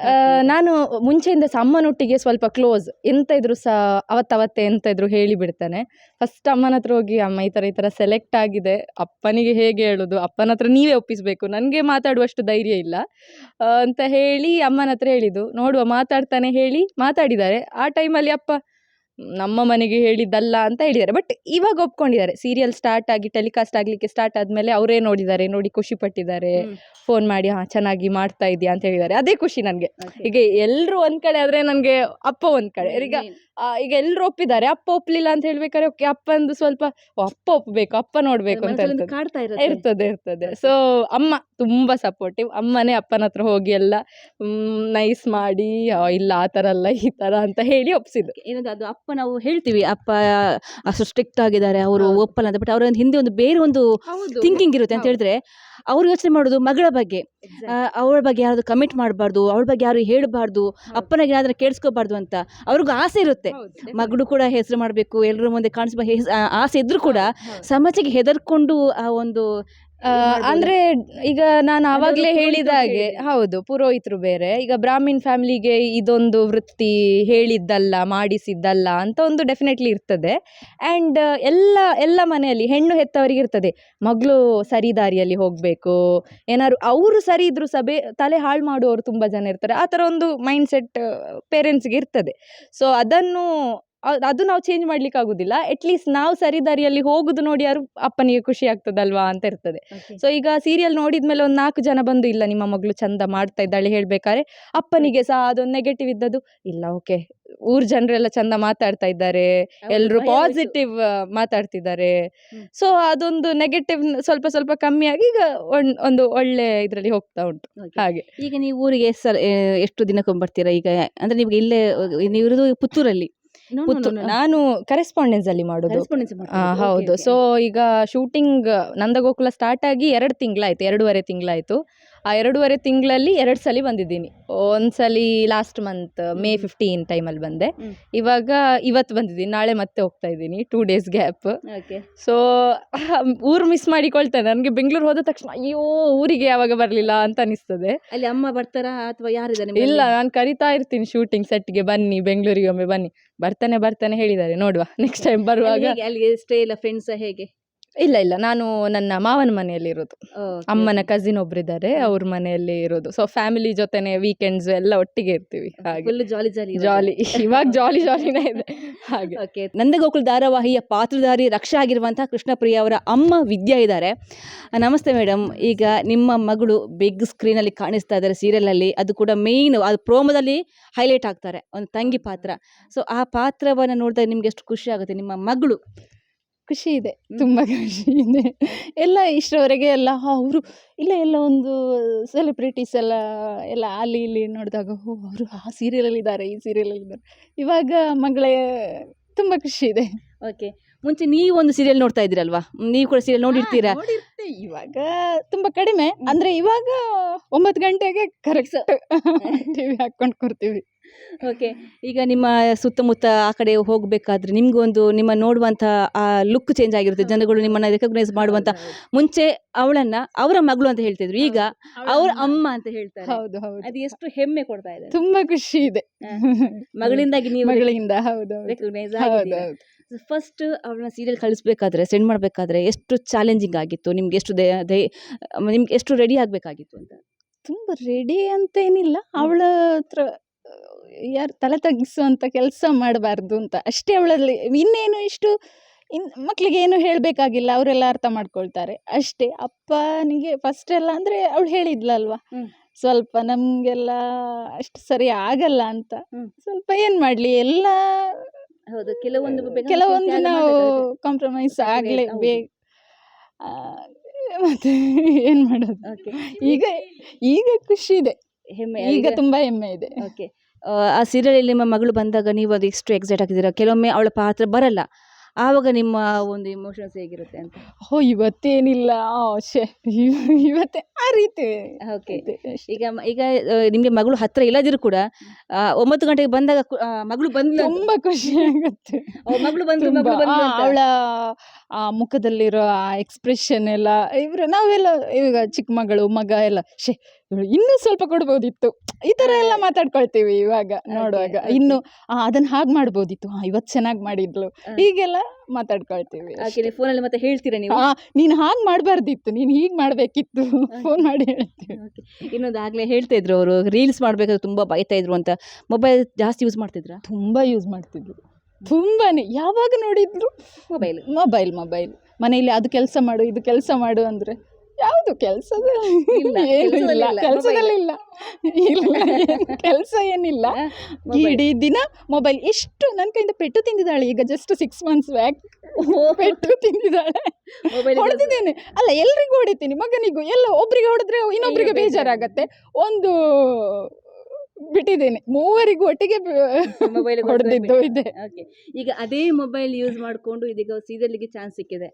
ಆ, ನಾನು ಮುಂಚೆಯಿಂದ ಸಹ ಅಮ್ಮನೊಟ್ಟಿಗೆ ಸ್ವಲ್ಪ ಕ್ಲೋಸ್ ಎಂತ ಇದ್ರು ಸಹ ಅವತ್ತವತ್ತೆ ಎಂತ ಇದ್ರು ಹೇಳಿ ಬಿಡ್ತಾನೆ ಫಸ್ಟ್ ಅಮ್ಮನ ಹತ್ರ ಹೋಗಿ, ಅಮ್ಮ, ಈ ಥರ ಈ ಥರ ಸೆಲೆಕ್ಟ್ ಆಗಿದೆ. ಅಪ್ಪನಿಗೆ ಹೇಗೆ ಹೇಳೋದು? ಅಪ್ಪನ ಹತ್ರ ನೀವೇ ಒಪ್ಪಿಸಬೇಕು. ನನಗೆ ಮಾತಾಡುವಷ್ಟು ಧೈರ್ಯ ಇಲ್ಲ. ಅಂತ ಹೇಳಿ ಅಮ್ಮನ ಹತ್ರ ಹೇಳಿದ್ದು. ನೋಡುವ, ಮಾತಾಡ್ತಾನೆ ಹೇಳಿ ಮಾತಾಡಿದ್ದಾರೆ. ಆ ಟೈಮಲ್ಲಿ ಅಪ್ಪ ನಮ್ಮ ಮನೆಗೆ ಹೇಳಿದ್ದಲ್ಲ ಅಂತ ಹೇಳಿದ್ದಾರೆ. ಬಟ್ ಇವಾಗ ಒಪ್ಕೊಂಡಿದ್ದಾರೆ. ಸೀರಿಯಲ್ ಸ್ಟಾರ್ಟ್ ಆಗಿ ಟೆಲಿಕಾಸ್ಟ್ ಆಗಲಿಕ್ಕೆ ಸ್ಟಾರ್ಟ್ ಆದಮೇಲೆ ಅವರೇ ನೋಡಿದ್ದಾರೆ. ನೋಡಿ ಖುಷಿ ಪಟ್ಟಿದ್ದಾರೆ. ಫೋನ್ ಮಾಡಿ ಹಾಂ ಚೆನ್ನಾಗಿ ಮಾಡ್ತಾ ಇದೆಯಾ ಅಂತ ಹೇಳಿದ್ದಾರೆ. ಅದೇ ಖುಷಿ ನನಗೆ. ಈಗ ಎಲ್ಲರೂ ಒಂದ್ ಕಡೆ ಆದ್ರೆ ನನಗೆ ಅಪ್ಪ ಒಂದ್ ಕಡೆ. ಈಗ ಈಗ ಎಲ್ಲರೂ ಒಪ್ಪಿದ್ದಾರೆ. ಅಪ್ಪ ಒಪ್ಲಿಲ್ಲ ಅಂತ ಹೇಳ್ಬೇಕಾದ್ರೆ ಓಕೆ ಅಪ್ಪಂದು ಸ್ವಲ್ಪ ಅಪ್ಪ ಒಪ್ಬೇಕು ಅಪ್ಪ ನೋಡ್ಬೇಕು ಅಂತ ಇರ್ತದೆ. ಇರ್ತದೆ ಇರ್ತದೆ. ಸೊ ಅಮ್ಮ ತುಂಬಾ ಸಪೋರ್ಟಿವ್ ಅಮ್ಮನೇ ಅಪ್ಪನ ಹತ್ರ ಹೋಗಿ ಎಲ್ಲ ನೈಸ್ ಮಾಡಿ ಇಲ್ಲ ಆ ಥರ ಅಲ್ಲ ಈ ಥರ ಅಂತ ಹೇಳಿ ಒಪ್ಸಿದ್ರು ಏನದು ಅದು ಅಪ್ಪ ನಾವು ಹೇಳ್ತೀವಿ ಅಪ್ಪ ಅಷ್ಟು ಸ್ಟ್ರಿಕ್ಟ್ ಆಗಿದ್ದಾರೆ ಅವರು. ಒಪ್ಪಲ್ಲ ಅಂತ ಬಟ್ ಅವರ ಹಿಂದೆ ಒಂದು ಬೇರೆ ಒಂದು ಥಿಂಕಿಂಗ್ ಇರುತ್ತೆ ಅಂತ ಹೇಳಿದ್ರೆ ಅವ್ರು ಯೋಚನೆ ಮಾಡೋದು ಮಗಳ ಬಗ್ಗೆ ಅವಳ ಬಗ್ಗೆ ಯಾರಾದ್ರು ಕಮಿಟ್ ಮಾಡಬಾರ್ದು ಅವಳ ಬಗ್ಗೆ ಯಾರು ಹೇಳಬಾರ್ದು ಅಪ್ಪನಾಗ ಯಾರಾದ್ರೂ ಕೇಳಿಸ್ಕೋಬಾರ್ದು ಅಂತ ಅವ್ರಿಗೂ ಆಸೆ ಇರುತ್ತೆ. ಮಗಳು ಕೂಡ ಹೆಸರು ಮಾಡಬೇಕು ಎಲ್ಲರ ಮುಂದೆ ಕಾಣಿಸ್ಬೇಕು ಆಸೆ ಇದ್ರೂ ಕೂಡ ಸಮಾಜಕ್ಕೆ ಹೆದರ್ಕೊಂಡು ಆ ಒಂದು ಅಂದ್ರೆ ಈಗ ನಾನು ಆವಾಗಲೇ ಹೇಳಿದ ಹಾಗೆ ಹೌದು ಪುರೋಹಿತರು ಬೇರೆ. ಈಗ ಬ್ರಾಹ್ಮಿನ್ ಫ್ಯಾಮಿಲಿಗೆ ಇದೊಂದು ವೃತ್ತಿ ಹೇಳಿದ್ದಲ್ಲ ಮಾಡಿಸಿದ್ದಲ್ಲ ಅಂತ ಒಂದು ಡೆಫಿನೆಟ್ಲಿ ಇರ್ತದೆ. ಆ್ಯಂಡ್ ಎಲ್ಲ ಎಲ್ಲ ಮನೆಯಲ್ಲಿ ಹೆಣ್ಣು ಹೆತ್ತವರಿಗೆ ಇರ್ತದೆ. ಮಗಳು ಸರಿ ದಾರಿಯಲ್ಲಿ ಹೋಗಬೇಕು. ಏನಾದ್ರು ಅವರು ಸರಿ ಇದ್ರು ಸಭೆ ತಲೆ ಹಾಳು ಮಾಡುವವರು ತುಂಬ ಜನ ಇರ್ತಾರೆ. ಆ ಥರ ಒಂದು ಮೈಂಡ್ ಸೆಟ್ ಪೇರೆಂಟ್ಸ್ಗೆ ಇರ್ತದೆ. ಸೊ ಅದನ್ನು ಅದು ನಾವು ಚೇಂಜ್ ಮಾಡ್ಲಿಕ್ಕೆ ಆಗುದಿಲ್ಲ. ಅಟ್ಲೀಸ್ಟ್ ನಾವು ಸರಿ ದಾರಿಯಲ್ಲಿ ಹೋಗುದು ನೋಡಿ ಯಾರು ಅಪ್ಪನಿಗೆ ಖುಷಿ ಆಗ್ತದಲ್ವಾ ಅಂತ ಇರ್ತದೆ. ಸೊ ಈಗ ಸೀರಿಯಲ್ ನೋಡಿದ್ಮೇಲೆ ಒಂದು ನಾಲ್ಕು ಜನ ಬಂದು ಇಲ್ಲ ನಿಮ್ಮ ಮಗಳು ಚಂದ ಮಾಡ್ತಾ ಇದ್ದಾಳೆ ಹೇಳ್ಬೇಕಾದ್ರೆ ಅಪ್ಪನಿಗೆ ಸಹ ಅದೊಂದು ನೆಗೆಟಿವ್ ಇದ್ದದ್ದು ಇಲ್ಲ ಓಕೆ ಊರ್ ಜನರೆಲ್ಲ ಚಂದ ಮಾತಾಡ್ತಾ ಇದ್ದಾರೆ. ಎಲ್ಲರೂ ಪಾಸಿಟಿವ್ ಮಾತಾಡ್ತಿದ್ದಾರೆ. ಸೊ ಅದೊಂದು ನೆಗೆಟಿವ್ ಸ್ವಲ್ಪ ಸ್ವಲ್ಪ ಕಮ್ಮಿ ಆಗಿ ಈಗ ಒಂದ್- ಒಂದು ಒಳ್ಳೆ ಇದರಲ್ಲಿ ಹೋಗ್ತಾ ಉಂಟು. ಹಾಗೆ. ಈಗ ನೀವು ಊರಿಗೆ ಎಷ್ಟು ದಿನಕ್ಕೊಮ್ಮೆ ಬರ್ತೀರಾ ಈಗ? ಅಂದ್ರೆ ನಿಮ್ಗೆ ಇಲ್ಲೇ ನೀವು ಇರೋದು ಪುತ್ತೂರಲ್ಲಿ. ಪುತ್ತೂರು ನಾನು ಕರೆಸ್ಪಾಂಡೆನ್ಸ್ ಅಲ್ಲಿ ಮಾಡೋದು. ಹೌದು. ಸೊ ಈಗ ಶೂಟಿಂಗ್ ನಂದಗೋಕುಲ ಸ್ಟಾರ್ಟ್ ಆಗಿ ಎರಡು ತಿಂಗಳಾಯ್ತು ಎರಡೂವರೆ ತಿಂಗಳಾಯ್ತು. ಆ ಎರಡೂವರೆ ತಿಂಗಳಲ್ಲಿ ಎರಡು ಸಲ ಬಂದಿದ್ದೀನಿ. ಒಂದ್ಸಲಿ ಲಾಸ್ಟ್ ಮಂತ್ ಮೇ. ಫಿಫ್ಟೀನ್ ಟೈಮಲ್ಲಿ ಬಂದೆ. ಇವಾಗ ಇವತ್ತು ಬಂದಿದ್ದೀನಿ. ನಾಳೆ ಮತ್ತೆ ಹೋಗ್ತಾ ಇದ್ದೀನಿ. Two days gap. ಸೊ ಊರು ಮಿಸ್ ಮಾಡಿಕೊಳ್ತೇನೆ. ನನಗೆ ಬೆಂಗಳೂರು ಹೋದ ತಕ್ಷಣ ಅಯ್ಯೋ ಊರಿಗೆ ಯಾವಾಗ ಬರಲಿಲ್ಲ? ಅಂತ ಅನಿಸ್ತದೆ. ಅಲ್ಲಿ ಅಮ್ಮ ಬರ್ತಾರಾ ಅಥವಾ ಯಾರಿದ್ದಾರೆ? ಇಲ್ಲ ನಾನು ಕರಿತಾ ಇರ್ತೀನಿ ಶೂಟಿಂಗ್ ಸೆಟ್ಗೆ ಬನ್ನಿ ಬೆಂಗಳೂರಿಗೆ ಒಮ್ಮೆ ಬನ್ನಿ. ಬರ್ತಾನೆ ಬರ್ತಾನೆ ಹೇಳಿದ್ದಾರೆ. ನೋಡುವ ನೆಕ್ಸ್ಟ್ ಟೈಮ್ ಬರುವಾಗ. ಅಲ್ಲಿಗೆ ಅಲ್ಲಿ ಸ್ಟೇ ಇಲ್ಲ ಫ್ರೆಂಡ್ಸ್ ಹೇಗೆ? ಇಲ್ಲ ಇಲ್ಲ. ನಾನು ನನ್ನ ಮಾವನ ಮನೆಯಲ್ಲಿ ಇರೋದು. ಅಮ್ಮನ. ಕಸಿನ್ ಒಬ್ರಿದ್ದಾರೆ. ಅವ್ರ ಮನೆಯಲ್ಲಿ ಇರೋದು. ಸೊ ಫ್ಯಾಮಿಲಿ ಜೊತೆನೆ ವೀಕೆಂಡ್ಸ್ ಎಲ್ಲ ಒಟ್ಟಿಗೆ ಇರ್ತೀವಿ. ಹಾಗೆ. ಫುಲ್ ಜಾಲಿ ಜಾಲಿ ಜಾಲಿ ಇವಾಗ ಜಾಲಿ ಜಾಲಿನೇ ಇದೆ. ಹಾಗೆ. ಓಕೆ ನಂದಗೋಕುಲ್ ಧಾರಾವಾಹಿಯ ಪಾತ್ರಧಾರಿ ರಕ್ಷಾ ಆಗಿರುವಂತಹ ಕೃಷ್ಣಪ್ರಿಯ ಅವರ ಅಮ್ಮ ವಿದ್ಯಾ ಇದ್ದಾರೆ. ನಮಸ್ತೆ ಮೇಡಮ್ ಈಗ ನಿಮ್ಮ ಮಗಳು ಬಿಗ್ ಸ್ಕ್ರೀನಲ್ಲಿ ಕಾಣಿಸ್ತಾ ಇದ್ದಾರೆ ಸೀರಿಯಲಲ್ಲಿ ಅದು ಕೂಡ ಮೇನ್ ಅದು ಪ್ರೋಮೋದಲ್ಲಿ ಹೈಲೈಟ್ ಆಗ್ತಾರೆ. ಒಂದು ತಂಗಿ ಪಾತ್ರ. ಸೊ ಆ ಪಾತ್ರವನ್ನು ನೋಡಿದಾಗ ನಿಮ್ಗೆ ಎಷ್ಟು ಖುಷಿ ಆಗುತ್ತೆ? ನಿಮ್ಮ ಮಗಳು ಖುಷಿ ಇದೆ ತುಂಬ ಖುಷಿ ಇದೆ. ಎಲ್ಲ ಇಷ್ಟರವರೆಗೆ ಎಲ್ಲ ಅವರು ಇಲ್ಲ ಎಲ್ಲ ಒಂದು ಸೆಲೆಬ್ರಿಟೀಸ್ ಎಲ್ಲ ಎಲ್ಲ ಅಲ್ಲಿ ಇಲ್ಲಿ ನೋಡಿದಾಗ ಓ ಅವರು ಆ ಸೀರಿಯಲಲ್ಲಿದ್ದಾರೆ ಈ ಸೀರಿಯಲಲ್ಲಿದ್ದಾರೆ ಇವಾಗ ಮಗಳೇ ತುಂಬ ಖುಷಿ ಇದೆ. ಓಕೆ ಮುಂಚೆ ನೀವು ಒಂದು ಸೀರಿಯಲ್ ನೋಡ್ತಾ ಇದ್ದೀರಲ್ವಾ ನೀವು ಕೂಡ ಸೀರಿಯಲ್ ನೋಡಿರ್ತೀರಾ? ಹಾ, ಇವಾಗ ತುಂಬ ಕಡಿಮೆ. ಅಂದ್ರೆ ಇವಾಗ ಒಂಬತ್ತು ಗಂಟೆಗೆ ಕರೆಕ್ಟ್ ಟಿವಿ ಹಾಕೊಂಡು ಕೊಡ್ತೀವಿ ಓಕೆ ಈಗ ನಿಮ್ಮ ಸುತ್ತಮುತ್ತ ಆ ಕಡೆ ಹೋಗಬೇಕಾದ್ರೆ ನಿಮಗೊಂದು ನಿಮ್ಮ ನೋಡುವಂಥ ಆ ಲುಕ್ ಚೇಂಜ್ ಆಗಿರುತ್ತೆ. ಜನಗಳು ನಿಮ್ಮನ್ನ ರೆಕಗ್ನೈಸ್ ಮಾಡುವಂಥ ಮುಂಚೆ ಅವಳನ್ನ ಅವರ ಮಗಳು ಅಂತ ಹೇಳ್ತಿದ್ರು. ಈಗ ಅವ್ರ ಅಮ್ಮ. ಅಂತ ಹೇಳ್ತಾರೆ. ಹೌದು ಹೌದು. ಅದು ಎಷ್ಟು ಹೆಮ್ಮೆ ಕೊಡ್ತಾ ಇದೆ. ತುಂಬಾ ಖುಷಿ ಇದೆ. ಮಗಳಿಂದಾಗಿ ನೀವು ಮಗಳಿಂದ ಹೌದು. ರೆಕಗ್ನೈಸ್ ಹೌದು ಹೌದು. ಫಸ್ಟ್ ಅವಳನ್ನ ಸೀರಿಯಲ್ ಕಳಿಸ್ಬೇಕಾದ್ರೆ ಸೆಂಡ್ ಮಾಡಬೇಕಾದ್ರೆ ಎಷ್ಟು ಚಾಲೆಂಜಿಂಗ್ ಆಗಿತ್ತು? ನಿಮ್ಗೆ ಎಷ್ಟು ದೇ ನಿಮ್ಗೆ ಎಷ್ಟು ರೆಡಿ ಆಗಬೇಕಾಗಿತ್ತು ಅಂತ? ತುಂಬ ರೆಡಿ ಅಂತ ಏನಿಲ್ಲ ಅವಳ ಹತ್ರ ಯಾರು ತಲೆ ತಗ್ಗಿಸುವಂಥ ಕೆಲಸ ಮಾಡಬಾರ್ದು ಅಂತ. ಅಷ್ಟೇ ಅವಳಲ್ಲಿ ಇನ್ನೇನು ಇಷ್ಟು ಇನ್ ಮಕ್ಕಳಿಗೆ ಏನು ಹೇಳಬೇಕಾಗಿಲ್ಲ ಅವರೆಲ್ಲ ಅರ್ಥ ಮಾಡ್ಕೊಳ್ತಾರೆ. ಅಷ್ಟೇ ಅಪ್ಪನಿಗೆ ಫಸ್ಟ್ ಎಲ್ಲ ಅಂದರೆ ಅವಳು ಹೇಳಿದ್ಲಲ್ವ? ಸ್ವಲ್ಪ ನಮಗೆಲ್ಲ ಅಷ್ಟು ಸರಿ ಆಗಲ್ಲ ಅಂತ. ಸ್ವಲ್ಪ ಏನು ಮಾಡಲಿ ಎಲ್ಲ ಹೌದು ಕೆಲವೊಂದು ಕೆಲವೊಂದು ನಾವು ಕಾಂಪ್ರಮೈಸ್ ಆಗಲೇ ಆಗಲೇಬೇಕು ಮತ್ತೆ ಏನು ಮಾಡೋದು. ಈಗ ಈಗ ಖುಷಿ ಇದೆ. ಹೆಮ್ಮೆ ಈಗ ತುಂಬಾ ಹೆಮ್ಮೆ ಇದೆ. ಓಕೆ ಆ ಸೀರಿಯಲ್ ನಿಮ್ಮ ಮಗಳು ಬಂದಾಗ ನೀವು ಅದು ಎಷ್ಟು ಎಕ್ಸೈಟ್ ಆಗಿದ್ದೀರಾ? ಕೆಲವೊಮ್ಮೆ ಅವಳ ಪಾತ್ರ ಬರಲ್ಲ. ಆವಾಗ ನಿಮ್ಮ ಒಂದು ಇಮೋಷನ್ಸ್ ಹೇಗಿರುತ್ತೆ ಅಂತ? ಓ ಇವತ್ತೇನಿಲ್ಲ. ಶೇ ಇವತ್ತೇ ಆ ರೀತಿ. ಓಕೆ ಈಗ ಮ- ಈಗ ನಿಮಗೆ ಮಗಳು ಹತ್ರ ಇಲ್ಲದಿದ್ರು ಕೂಡ ಆ, ಒಂಬತ್ತು ಗಂಟೆಗೆ ಬಂದಾಗ ಕು- ಆ, ಮಗಳು ಬಂದ್ಲು ಅಂತ. ತುಂಬಾ ಖುಷಿ ಆಗುತ್ತೆ. ಓ, ಮಗಳು ಬಂದ್ಲು ಮಗಳು ಬಂದ್ಲು ಅಂತ. ಆ ಮುಖದಲ್ಲಿರೋ ಆ ಎಕ್ಸ್ಪ್ರೆಷನ್ ಎಲ್ಲ ಇವರು ನಾವೆಲ್ಲ ಇವಾಗ ಚಿಕ್ಕ ಮಗಳು ಮಗ ಎಲ್ಲ ಶೇ ಇನ್ನೂ ಸ್ವಲ್ಪ ಕೊಡ್ಬೋದಿತ್ತು. ಈ ತರ ಎಲ್ಲ ಮಾತಾಡ್ಕೊಳ್ತೀವಿ ಇವಾಗ ನೋಡುವಾಗ. ಇನ್ನು ಅದನ್ನ ಹಾಗೆ ಮಾಡ್ಬೋದಿತ್ತು. ಹಾ ಇವತ್ತು ಚೆನ್ನಾಗಿ ಮಾಡಿದ್ಲು. ಹೀಗೆಲ್ಲ ಮಾತಾಡ್ಕೊಳ್ತೀವಿ ಫೋನಲ್ಲಿ ಮತ್ತೆ ಹೇಳ್ತೀರಾ ನೀವು? ನೀನು ನೀನ್ ಹಾಗೆ ಮಾಡಬಾರ್ದಿತ್ತು. ನೀನು ಹೀಗೆ ಮಾಡಬೇಕಿತ್ತು. ಫೋನ್ ಮಾಡಿ ಹೇಳ್ತೀವಿ. ಇನ್ನೊಂದು ಆಗ್ಲೇ ಹೇಳ್ತಾ ಇದ್ರು ಅವರು. ರೀಲ್ಸ್ ಮಾಡಬೇಕಾದ್ರೆ ತುಂಬಾ ಬೈತಾ ಇದ್ರು ಅಂತ. ಮೊಬೈಲ್ ಜಾಸ್ತಿ ಯೂಸ್ ಮಾಡ್ತಿದ್ರಾ? ತುಂಬಾ ಯೂಸ್ ಮಾಡ್ತಿದ್ರು. ತುಂಬಾನೇ. ಯಾವಾಗ ನೋಡಿದ್ರು ಮೊಬೈಲ್ ಮೊಬೈಲ್ ಮೊಬೈಲ್ ಮನೆಯಲ್ಲಿ ಅದು ಕೆಲಸ ಮಾಡು ಇದು ಕೆಲಸ ಮಾಡು ಅಂದ್ರೆ ಯಾವುದು ಕೆಲಸದಲ್ಲಿ ಇಲ್ಲ, ಕೆಲ್ಸದಲ್ಲಿ ಇಲ್ಲ ಇಲ್ಲ, ಕೆಲಸದಲ್ಲಿ ಇಲ್ಲ. ಇಲ್ಲ ಕೆಲಸ ಏನಿಲ್ಲ. ಇಡೀ ದಿನ ಮೊಬೈಲ್ ಎಷ್ಟು ನನ್ನ ಕೈಯಿಂದ ಪೆಟ್ಟು ತಿಂದಿದ್ದಾಳೆ. ಈಗ ಜಸ್ಟ್ ಸಿಕ್ಸ್ ಮಂತ್ಸ್ ಬ್ಯಾಕ್ ಪೆಟ್ಟು ತಿಂದಿದ್ದಾಳೆ. ಹೊಡೆದಿದ್ದೇನೆ. ಅಲ್ಲ ಎಲ್ರಿಗೂ ಹೊಡಿತೀನಿ. ಮಗನಿಗೂ ಎಲ್ಲ ಒಬ್ರಿಗೆ ಹೊಡೆದ್ರೆ ಇನ್ನೊಬ್ರಿಗೆ ಬೇಜಾರಾಗತ್ತೆ. ಒಂದು ಬಿಟ್ಟಿದ್ದೇನೆ. ಮೂವರಿಗೂ ಒಟ್ಟಿಗೆ ಮೊಬೈಲ್ ಹೊಡೆದಿದ್ದು <laughs> ಇದೆ. ಓಕೆ ಈಗ ಅದೇ ಮೊಬೈಲ್ ಯೂಸ್ ಮಾಡಿಕೊಂಡು ಇದೀಗ ಸೀರಿಯಲ್ಗೆ ಚಾನ್ಸ್ ಸಿಕ್ಕಿದೆ.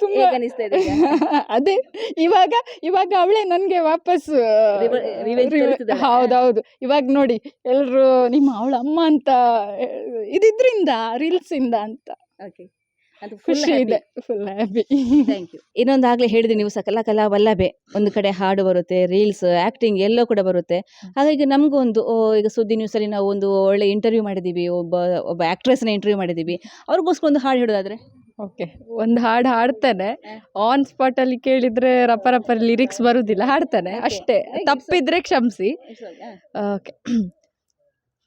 ತುಂಬಾ ಅನಿಸ್ತಾ ಇದೆ <laughs> ಅದೇ ಇವಾಗ ಇವಾಗ ಅವಳೇ ನನ್ಗೆ ವಾಪಸ್. ಹೌದೌದು. ಇವಾಗ ನೋಡಿ ಎಲ್ರು ನಿಮ್ಮ ಅವಳ ಅಮ್ಮ ಅಂತ ಇದಿದ್ರಿಂದ ರೀಲ್ಸ್ ಇಂದ ಅಂತ. Okay. ಅದು ಖುಷಿ ಇದೆ ಫುಲ್ ಹ್ಯಾಪಿ ಥ್ಯಾಂಕ್ ಯು ಇನ್ನೊಂದು ಆಗ್ಲೇ ಹೇಳಿದ್ರಿ ನೀವು ಸಕಲ ಕಲಾ ವಲ್ಲಭೆ. ಒಂದು ಕಡೆ ಹಾಡು ಬರುತ್ತೆ ರೀಲ್ಸ್ ಆಕ್ಟಿಂಗ್ ಎಲ್ಲ ಕೂಡ ಬರುತ್ತೆ. ಹಾಗಾಗಿ ನಮಗೂ ಒಂದು ಓ, ಈಗ ಸುದ್ದಿ ನ್ಯೂಸಲ್ಲಿ ನಾವು ಒಂದು ಒಳ್ಳೆ ಇಂಟರ್ವ್ಯೂ ಮಾಡಿದ್ದೀವಿ ಒಬ್ಬ ಒಬ್ಬ ಆಕ್ಟ್ರೆಸ್ನ ಇಂಟರ್ವ್ಯೂ ಮಾಡಿದ್ದೀವಿ ಅವ್ರಿಗೋಸ್ಕರ ಒಂದು ಹಾಡು ಹೇಳೋದಾದ್ರೆ? ಓಕೆ ಒಂದು ಹಾಡು ಹಾಡ್ತಾನೆ. ಆನ್ ಸ್ಪಾಟ್ ಅಲ್ಲಿ ಕೇಳಿದ್ರೆ ರಪ್ಪ ರಪ್ಪ ಲಿರಿಕ್ಸ್ ಬರುದಿಲ್ಲ ಹಾಡ್ತಾನೆ. ಅಷ್ಟೇ. ತಪ್ಪಿದ್ರೆ ಕ್ಷಮಿಸಿ. ಓಕೆ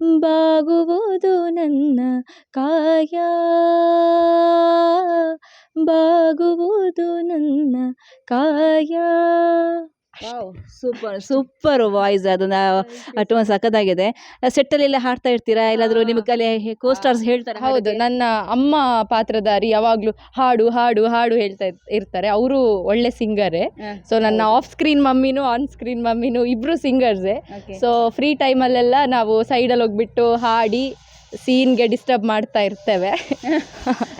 ಬಾಗುವುದು ನನ್ನ ಕಾಯ ಬಾಗುವುದು ನನ್ನ ಕಾಯ ಸೂಪರ್ ಸೂಪರ್ ವಾಯ್ಸ್ ಅದನ್ನ ಅಟೋನ್ ಸಖತ್ತಾಗಿದೆ. ಸೆಟ್ಟಲ್ಲೆಲ್ಲ ಹಾಡ್ತಾ ಇರ್ತೀರಾ? ಎಲ್ಲಾದ್ರೂ ನಿಮಗೆ ಕೋ ಸ್ಟಾರ್ಸ್ ಹೇಳ್ತಾರೆ ಹೌದು ನನ್ನ ಅಮ್ಮ ಪಾತ್ರಧಾರಿ ಯಾವಾಗ್ಲೂ ಹಾಡು ಹಾಡು ಹಾಡು ಹೇಳ್ತಾ ಇರ್- ಇರ್ತಾರೆ. ಅವರು ಒಳ್ಳೆ ಸಿಂಗರೇ. ಸೊ ನನ್ನ ಆಫ್ ಸ್ಕ್ರೀನ್ ಮಮ್ಮಿನು ಆನ್ ಸ್ಕ್ರೀನ್ ಮಮ್ಮಿನು ಇಬ್ರು ಸಿಂಗರ್ಸೇ. ಸೊ ಫ್ರೀ ಟೈಮಲ್ಲೆಲ್ಲ ನಾವು ಸೈಡಲ್ಲಿ ಹೋಗ್ಬಿಟ್ಟು ಹಾಡಿ ಸೀನ್ಗೆ ಡಿಸ್ಟರ್ಬ್ ಮಾಡ್ತಾ ಇರ್ತೇವೆ.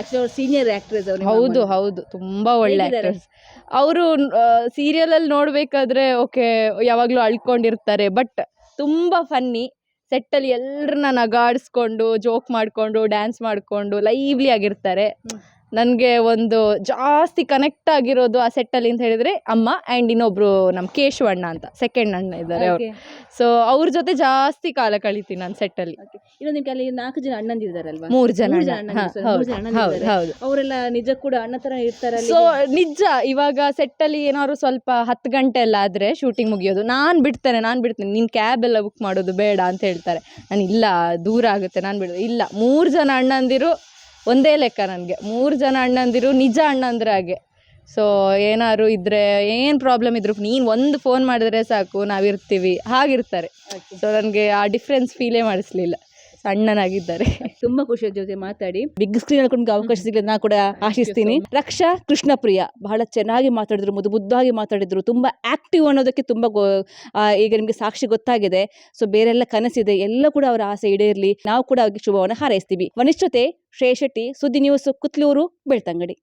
ಅವ್ರು ಸೀನಿಯರ್ ಆಕ್ಟ್ರೆಸ್ ಅವರು ಹೌದು ಹೌದು. ತುಂಬಾ ಒಳ್ಳೆ ಆಕ್ಟ್ರೆಸ್ ಅವರು ಸೀರಿಯಲಲ್ಲಿ ನೋಡ್ಬೇಕಾದ್ರೆ ಓಕೆ ಯಾವಾಗಲೂ ಅಳ್ಕೊಂಡಿರ್ತಾರೆ. ಬಟ್ ತುಂಬಾ ಫನ್ನಿ ಸೆಟ್ಟಲ್ಲಿ ಎಲ್ಲರನ್ನ ನಗಾಡಿಸ್ಕೊಂಡು ಜೋಕ್ ಮಾಡಿಕೊಂಡು ಡ್ಯಾನ್ಸ್ ಮಾಡಿಕೊಂಡು ಲೈವ್ಲಿ ಆಗಿರ್ತಾರೆ. ನನಗೆ ಒಂದು ಜಾಸ್ತಿ ಕನೆಕ್ಟ್ ಆಗಿರೋದು ಆ ಸೆಟ್ಟಲ್ಲಿ ಅಂತ ಹೇಳಿದ್ರೆ ಅಮ್ಮ ಆ್ಯಂಡ್ ಇನ್ನೊಬ್ರು ನಮ್ಮ ಕೇಶವಣ್ಣ ಅಂತ ಸೆಕೆಂಡ್ ಅಣ್ಣ ಇದ್ದಾರೆ ಅವರು. ಸೊ ಅವ್ರ ಜೊತೆ ಜಾಸ್ತಿ ಕಾಲ ಕಳಿತೀನಿ ನಾನು ಸೆಟ್ಟಲ್ಲಿ ನಿಮ್ಗೆ ಅಲ್ಲಿ ನಾಲ್ಕು ಜನ ಅಣ್ಣಂದಿದ್ದಾರಲ್ವಾ ಮೂರು ಜನ ಹೌದು ಅವರೆಲ್ಲ ನಿಜ ಕೂಡ ಅಣ್ಣ ತರ ಇರ್ತಾರೆ ಸೊ ನಿಜ ಇವಾಗ ಸೆಟ್ಟಲ್ಲಿ ಏನಾದ್ರು ಸ್ವಲ್ಪ ಹತ್ತು ಗಂಟೆ ಎಲ್ಲ ಆದರೆ ಶೂಟಿಂಗ್ ಮುಗಿಯೋದು ನಾನು ಬಿಡ್ತೇನೆ ನಾನು ಬಿಡ್ತೇನೆ. ನಿನ್ ಕ್ಯಾಬ್ ಎಲ್ಲ ಬುಕ್ ಮಾಡೋದು ಬೇಡ ಅಂತ ಹೇಳ್ತಾರೆ. ನಾನು ಇಲ್ಲ ದೂರ ಆಗುತ್ತೆ ನಾನು ಬಿಡೋದು. ಇಲ್ಲ ಮೂರು ಜನ ಅಣ್ಣಂದಿರು ಒಂದೇ ಲೆಕ್ಕ ನನಗೆ. ಮೂರು ಜನ ಅಣ್ಣಂದಿರು ನಿಜ ಅಣ್ಣಂದ್ರ ಹಾಗೆ. ಸೊ ಏನಾದ್ರು ಇದ್ದರೆ ಏನು ಪ್ರಾಬ್ಲಮ್ ಇದ್ರು ನೀನು ಒಂದು ಫೋನ್ ಮಾಡಿದ್ರೆ ಸಾಕು ನಾವಿರ್ತೀವಿ. ಹಾಗಿರ್ತಾರೆ. ಸೊ ನನಗೆ ಆ ಡಿಫ್ರೆನ್ಸ್ ಫೀಲೇ ಮಾಡಿಸ್ಲಿಲ್ಲ. ಅಣ್ಣನಾಗಿದ್ದಾರೆ ತುಂಬಾ ಖುಷಿ ಜೊತೆ ಮಾತಾಡಿ. ಬಿಗ್ ಸ್ಕ್ರೀನ್ ನಿಮ್ಗೆ ಅವಕಾಶ ಸಿಗಲಿ ನಾ ಕೂಡ ಆಶಿಸ್ತೀನಿ. ರಕ್ಷಾ ಕೃಷ್ಣಪ್ರಿಯ ಬಹಳ ಚೆನ್ನಾಗಿ ಮಾತಾಡಿದ್ರು ಮುದು ಮುದ್ದಾಗಿ ಮಾತಾಡಿದ್ರು, ತುಂಬಾ ಆಕ್ಟಿವ್ ಅನ್ನೋದಕ್ಕೆ ತುಂಬಾ ಈಗ ನಿಮ್ಗೆ ಸಾಕ್ಷಿ ಗೊತ್ತಾಗಿದೆ. ಸೊ ಬೇರೆಲ್ಲ ಕನಸಿದೆ, ಎಲ್ಲ ಕೂಡ ಅವರ ಆಸೆ ಈಡೇರ್ಲಿ. ನಾವು ಕೂಡ ಅವ್ರಿಗೆ ಶುಭವನ್ನು ಹಾರೈಸ್ತೀವಿ. ವನಿಷ್ಠತೆ ಶ್ರೇಯಶೆಟ್ಟಿ ಸುದ್ದಿ ನ್ಯೂಸ್ ಕುತ್ಲೂರು, ಬೆಳ್ತಂಗಡಿ.